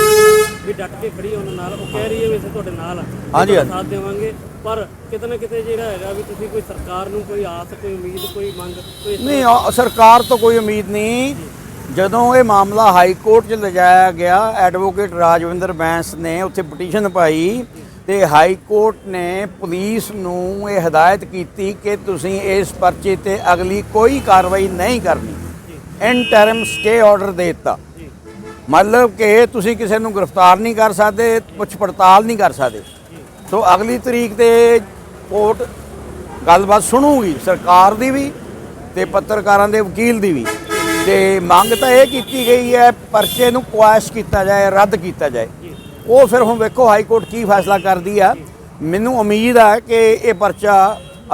ਵੀ ਡਟ ਕੇ ਖੜੀ ਉਹਨਾਂ ਨਾਲ। ਉਹ ਕਹਿ ਰਹੀ ਹੈ ਵੀ ਅਸੀਂ ਤੁਹਾਡੇ ਨਾਲ ਹਾਂਜੀ। ਸਾਥ ਦੇਵਾਂਗੇ। ਪਰ ਕਿਤੇ ਨਾ ਕਿਤੇ ਜਿਹੜਾ ਹੈਗਾ ਵੀ ਤੁਸੀਂ ਕੋਈ ਸਰਕਾਰ ਨੂੰ ਕੋਈ ਆਸ ਕੋਈ ਉਮੀਦ ਕੋਈ ਮੰਗ ਕੋਈ ਨਹੀਂ ਸਰਕਾਰ ਤੋਂ ਕੋਈ ਉਮੀਦ ਨਹੀਂ। ਜਦੋਂ ਇਹ ਮਾਮਲਾ ਹਾਈ ਕੋਰਟ 'ਚ ਲਿਜਾਇਆ ਗਿਆ ਐਡਵੋਕੇਟ ਰਾਜਵਿੰਦਰ ਬੈਂਸ ਨੇ ਉੱਥੇ ਪਟੀਸ਼ਨ ਪਾਈ ਤੇ ਹਾਈ ਕੋਰਟ ਨੇ ਪੁਲਿਸ ਨੂੰ ਇਹ ਹਦਾਇਤ ਕੀਤੀ ਕਿ ਤੁਸੀਂ ਇਸ ਪਰਚੇ ਤੇ ਅਗਲੀ ਕੋਈ ਕਾਰਵਾਈ ਨਹੀਂ ਕਰਨੀ। ਇਨ ਟਰਮ ਸਟੇ ਆਰਡਰ ਦੇ ਦਿੱਤਾ। ਮਤਲਬ ਕਿ ਤੁਸੀਂ ਕਿਸੇ ਨੂੰ ਗ੍ਰਿਫਤਾਰ ਨਹੀਂ ਕਰ ਸਕਦੇ ਪੁੱਛ ਪੜਤਾਲ ਨਹੀਂ ਕਰ ਸਕਦੇ। ਸੋ ਅਗਲੀ ਤਰੀਕ ਤੇ ਕੋਰਟ ਗੱਲਬਾਤ ਸੁਣੂਗੀ ਸਰਕਾਰ ਦੀ ਵੀ ਤੇ ਪੱਤਰਕਾਰਾਂ ਦੇ ਵਕੀਲ ਦੀ ਵੀ। ਤੇ ਮੰਗ ਤਾਂ ਇਹ ਕੀਤੀ ਗਈ ਹੈ ਪਰਚੇ ਨੂੰ ਕੁਐਸ਼ ਕੀਤਾ ਜਾਏ ਰੱਦ ਕੀਤਾ ਜਾਏ। ਉਹ ਫਿਰ ਹੁਣ ਵੇਖੋ ਹਾਈ ਕੋਰਟ ਕੀ ਫੈਸਲਾ ਕਰਦੀ ਆ। ਮੈਨੂੰ ਉਮੀਦ ਹੈ ਕਿ ਇਹ ਪਰਚਾ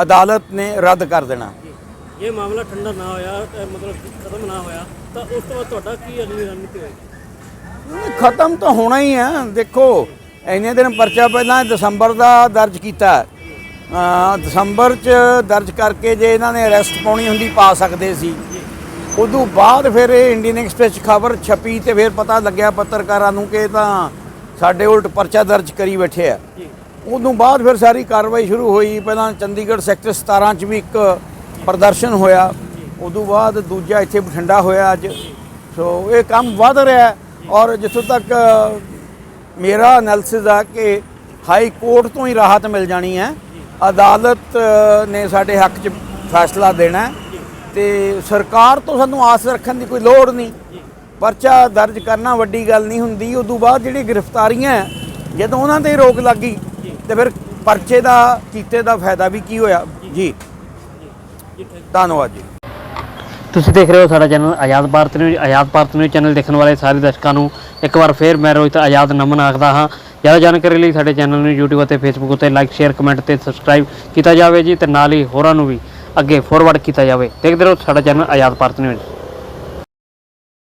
ਅਦਾਲਤ ਨੇ ਰੱਦ ਕਰ ਦੇਣਾ। ਇਹ ਮਾਮਲਾ ਠੰਡਾ ਨਾ ਹੋਇਆ ਤੇ ਮਤਲਬ ਖਤਮ ਨਾ ਹੋਇਆ ਤਾਂ ਉਸ ਤੋਂ ਬਾਅਦ ਤੁਹਾਡਾ ਕੀ ਅਗਲੀ ਰਣਨੀਤੀ ਹੋਏਗੀ? ਖਤਮ ਤਾਂ ਹੋਣਾ ਹੀ ਹੈ ਦੇਖੋ ਇੰਨੇ ਦਿਨ ਪਰਚਾ ਪਹਿਲਾਂ ਦਸੰਬਰ ਦਾ ਦਰਜ ਕੀਤਾ। ਦਸੰਬਰ ਚ ਦਰਜ ਕਰਕੇ ਜੇ ਇਹਨਾਂ ਨੇ ਅਰੈਸਟ ਪਾਉਣੀ ਹੁੰਦੀ ਪਾ ਸਕਦੇ ਸੀ। ਉਦੋਂ ਬਾਅਦ ਫਿਰ ਇਹ ਇੰਡੀਅਨ ਐਕਸਪ੍ਰੈਸ ਖਬਰ ਛਪੀ ਤੇ ਫਿਰ ਪਤਾ ਲੱਗਿਆ ਪੱਤਰਕਾਰਾਂ ਨੂੰ ਕਿ ਤਾਂ ਸਾਡੇ ਉਲਟ ਪਰਚਾ ਦਰਜ ਕਰੀ ਬੈਠੇ ਆ। ਉਦੋਂ ਬਾਅਦ ਫਿਰ ਸਾਰੀ ਕਾਰਵਾਈ ਸ਼ੁਰੂ ਹੋਈ। ਪਹਿਲਾਂ ਚੰਡੀਗੜ੍ਹ ਸੈਕਟਰ 17 ਚ ਵੀ ਇੱਕ ਪ੍ਰਦਰਸ਼ਨ ਹੋਇਆ। ਉਦੋਂ ਬਾਅਦ ਦੂਜਾ ਇੱਥੇ ਬਠਿੰਡਾ ਹੋਇਆ ਅੱਜ। ਸੋ ਇਹ ਕੰਮ ਵਧ ਰਿਹਾ ਹੈ ਔਰ ਜਿੱਥੋਂ ਤੱਕ ਮੇਰਾ ਐਨਾਲਿਸਿਸ ਆ ਕਿ ਹਾਈ ਕੋਰਟ ਤੋਂ ਹੀ ਰਾਹਤ ਮਿਲ ਜਾਣੀ ਹੈ। ਅਦਾਲਤ ਨੇ ਸਾਡੇ ਹੱਕ 'ਚ ਫੈਸਲਾ ਦੇਣਾ ਤੇ ਸਰਕਾਰ ਤੋਂ ਸਾਨੂੰ ਆਸ ਰੱਖਣ ਦੀ ਕੋਈ ਲੋੜ ਨਹੀਂ। ਪਰਚਾ ਦਰਜ ਕਰਨਾ ਵੱਡੀ ਗੱਲ ਨਹੀਂ ਹੁੰਦੀ ਉਦੋਂ ਬਾਅਦ ਜਿਹੜੀ ਗ੍ਰਿਫਤਾਰੀਆਂ ਹੈ, ਜਦੋਂ ਉਹਨਾਂ ਤੇ ਰੋਕ ਲੱਗੀ ਤੇ ਫਿਰ ਪਰਚੇ ਦਾ ਕੀਤੇ ਦਾ ਫਾਇਦਾ ਵੀ ਕੀ ਹੋਇਆ? ਜੀ। ਧੰਨਵਾਦ ਜੀ। ਤੁਸੀਂ ਦੇਖ ਰਹੇ ਹੋ ਸਾਡਾ channel Azad Bharat news. Azad Bharat news channel ਦੇਖਣ ਵਾਲੇ ਸਾਰੇ ਦਰਸ਼ਕਾਂ ਨੂੰ ਇੱਕ ਵਾਰ ਫੇਰ ਮੈਂ ਰੋਹਿਤ ਆਜ਼ਾਦ ਨਮਨ ਆਖਦਾ ਹਾਂ। ਜ਼ਿਆਦਾ ਜਾਣਕਾਰੀ ਲਈ ਸਾਡੇ ਚੈਨਲ ਨੂੰ YouTube ਅਤੇ Facebook ਉੱਤੇ ਲਾਈਕ ਸ਼ੇਅਰ ਕਮੈਂਟ ਤੇ ਸਬਸਕ੍ਰਾਈਬ ਕੀਤਾ ਜਾਵੇ ਜੀ ਤੇ ਨਾਲ ਹੀ ਹੋਰਾਂ ਨੂੰ ਵੀ ਅੱਗੇ ਫੋਰਵਰਡ ਕੀਤਾ ਜਾਵੇ। ਦੇਖਦੇ ਰਹੋ ਸਾਡਾ ਚੈਨਲ ਆਜ਼ਾਦ ਭਾਰਤ ਨਿਊਜ਼।